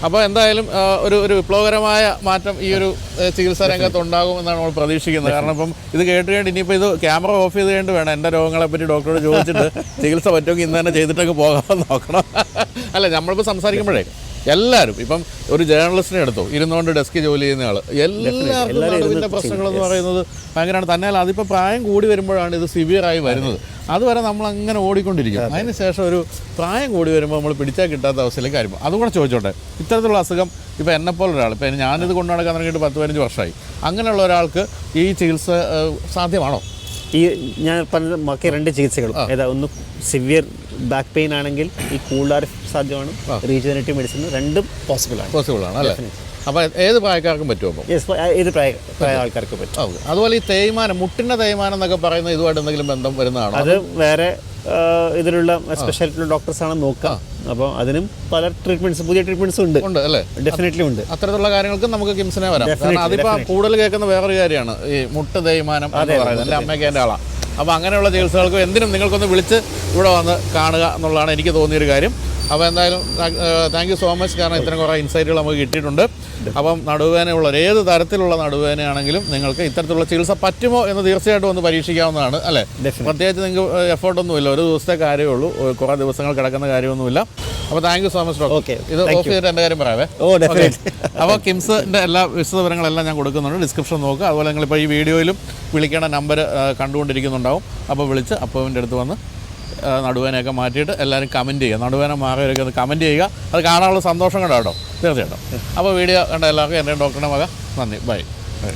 അപ്പോൾ എന്തായാലും ഒരു ഒരു വിപ്ലവകരമായ മാറ്റം ഈ ഒരു ചികിത്സാ രംഗത്ത് ഉണ്ടാകും എന്നാണ് നമ്മൾ പ്രതീക്ഷിക്കുന്നത്. കാരണം ഇപ്പം ഇത് കേട്ട് കഴിഞ്ഞ് ഇനിയിപ്പോൾ ഇത് ക്യാമറ ഓഫ് ചെയ്ത് കഴിഞ്ഞിട്ട് വേണം. എന്റെ രോഗങ്ങളെ പറ്റി ഡോക്ടറോട് ചോദിച്ചിട്ട് ചികിത്സ പറ്റുമെങ്കിൽ ഇന്ന് തന്നെ ചെയ്തിട്ടൊക്കെ പോകാമെന്ന് നോക്കണം. അല്ല നമ്മളിപ്പോൾ സംസാരിക്കുമ്പോഴേ എല്ലാവരും ഇപ്പം ഒരു ജേർണലിസ്റ്റിനെ എടുത്തു. ഇരുന്നുകൊണ്ട് ഡെസ്ക് ജോലി ചെയ്യുന്ന ആൾ എല്ലാവർക്കും പ്രശ്നങ്ങളെന്ന് പറയുന്നത് ഭയങ്കരമാണ്. തന്നെയല്ല അതിപ്പോൾ പ്രായം കൂടി വരുമ്പോഴാണ് ഇത് സിവിയറായി വരുന്നത്. അതുവരെ നമ്മൾ അങ്ങനെ ഓടിക്കൊണ്ടിരിക്കും അതിന് ശേഷം ഒരു പ്രായം കൂടി വരുമ്പോൾ നമ്മൾ പിടിച്ചാൽ കിട്ടാത്ത അവസ്ഥയിലേക്ക് കാര്യം അതുകൂടെ ചോദിച്ചോട്ടെ ഇത്തരത്തിലുള്ള അസുഖം ഇപ്പോൾ എന്നെപ്പോലെ ഒരാൾ ഇപ്പോൾ ഞാനിത് കൊണ്ടു നടക്കാൻ തുടങ്ങിയിട്ട് പത്ത് പതിനഞ്ച് വർഷമായി. അങ്ങനെയുള്ള ഒരാൾക്ക് ഈ ചികിത്സ സാധ്യമാണോ? ഈ ഞാൻ പറഞ്ഞ ബാക്കി രണ്ട് ചികിത്സകളും ഏതാ ഒന്ന് സിവിയർ ബാക്ക് പെയിൻ ആണെങ്കിൽ ഈ കൂളാർ സാധ്യമാണ് റീജനറേറ്റീവ് മെഡിസിൻ രണ്ടും പോസിബിൾ ആണ്. പോസിബിൾ ആണ് അല്ലേ? അപ്പോൾ ഏത് പ്രായക്കാർക്കും പറ്റുമോ അപ്പം? യെസ് ഏത് പ്രായ പ്രായ ആൾക്കാർക്ക് പറ്റും. ഓക്കെ അതുപോലെ ഈ തേയ്മാനം മുട്ടിന്റെ തേയ്മാനം എന്നൊക്കെ പറയുന്നത് ഇതുമായിട്ട് എന്തെങ്കിലും ബന്ധം വരുന്നതാണോ? അത് വേറെ ഇതിലുള്ള സ്പെഷ്യാലിറ്റി ഡോക്ടേഴ്സ് ആണ് നോക്കുക അപ്പോൾ അതിനും പല ട്രീറ്റ്മെന്റ്സ് പുതിയ ട്രീറ്റ്മെന്റ്സ് ഉണ്ട്. ഉണ്ട് അല്ലേ? ഡെഫിനറ്റ്ലി ഉണ്ട്. അത്തരത്തിലുള്ള കാര്യങ്ങൾക്കും നമുക്ക് കിംസിനെ വരാം. കാരണം അതിപ്പോൾ കൂടുതൽ കേൾക്കുന്ന വേറൊരു കാര്യമാണ്. ഈ മുട്ട് തേയ്മാനം എന്ന് പറയുന്നത്. എന്റെ അമ്മയ്ക്ക് എന്റെ ആളാണ് അപ്പോൾ അങ്ങനെയുള്ള ചികിത്സകൾക്കും എന്തിനും നിങ്ങൾക്കൊന്ന് വിളിച്ച് ഇവിടെ വന്ന് കാണുക എന്നുള്ളതാണ് എനിക്ക് തോന്നിയൊരു കാര്യം. അപ്പോൾ എന്തായാലും താങ്ക് യു സോ മച്ച് കാരണം ഇത്തരം കുറേ ഇൻസൈറ്റുകൾ നമുക്ക് കിട്ടിയിട്ടുണ്ട്. അപ്പം നടുവേനയുള്ള ഏത് തരത്തിലുള്ള നടുവേദനയാണെങ്കിലും നിങ്ങൾക്ക് ഇത്തരത്തിലുള്ള ചികിത്സ പറ്റുമോ എന്ന് തീർച്ചയായിട്ടും ഒന്ന് പരീക്ഷിക്കാവുന്നതാണ് അല്ലേ. പ്രത്യേകിച്ച് നിങ്ങൾക്ക് എഫേർട്ടൊന്നുമില്ല. ഒരു ദിവസത്തെ കാര്യമേ ഉള്ളൂ. കുറേ ദിവസങ്ങൾ കിടക്കുന്ന കാര്യമൊന്നുമില്ല. അപ്പോൾ thank you so much doctor okay ഇത് ഓഫ് ചെയ്തിട്ട് എന്റെ കാര്യം പറയാവേ. ഓ ഡെഫിനറ്റ്ലി അപ്പോൾ കിംസിന്റെ എല്ലാ വിശദവിവരങ്ങളെല്ലാം ഞാൻ കൊടുക്കുന്നുണ്ട്. ഡിസ്ക്രിപ്ഷൻ നോക്കുക. അതുപോലെ നിങ്ങളിപ്പോൾ ഈ വീഡിയോയിലും വിളിക്കേണ്ട നമ്പർ കണ്ടുകൊണ്ടിരിക്കുന്നുണ്ടാവും. അപ്പോൾ വിളിച്ച് അപ്പോയിന്റെ അടുത്ത് വന്ന് നടുവേനയൊക്കെ മാറ്റിയിട്ട് എല്ലാവരും കമന്റ് ചെയ്യുക. നടുവേന മാറിയൊക്കെ ഒന്ന് കമന്റ് ചെയ്യുക. അത് കാണാനുള്ള സന്തോഷം കണ്ടോ കേട്ടോ തീർച്ചയായിട്ടും. അപ്പോൾ വീഡിയോ കണ്ട എല്ലാവർക്കും എന്റെ ഡോക്ടറുടെ മക. നന്ദി. Bye bye.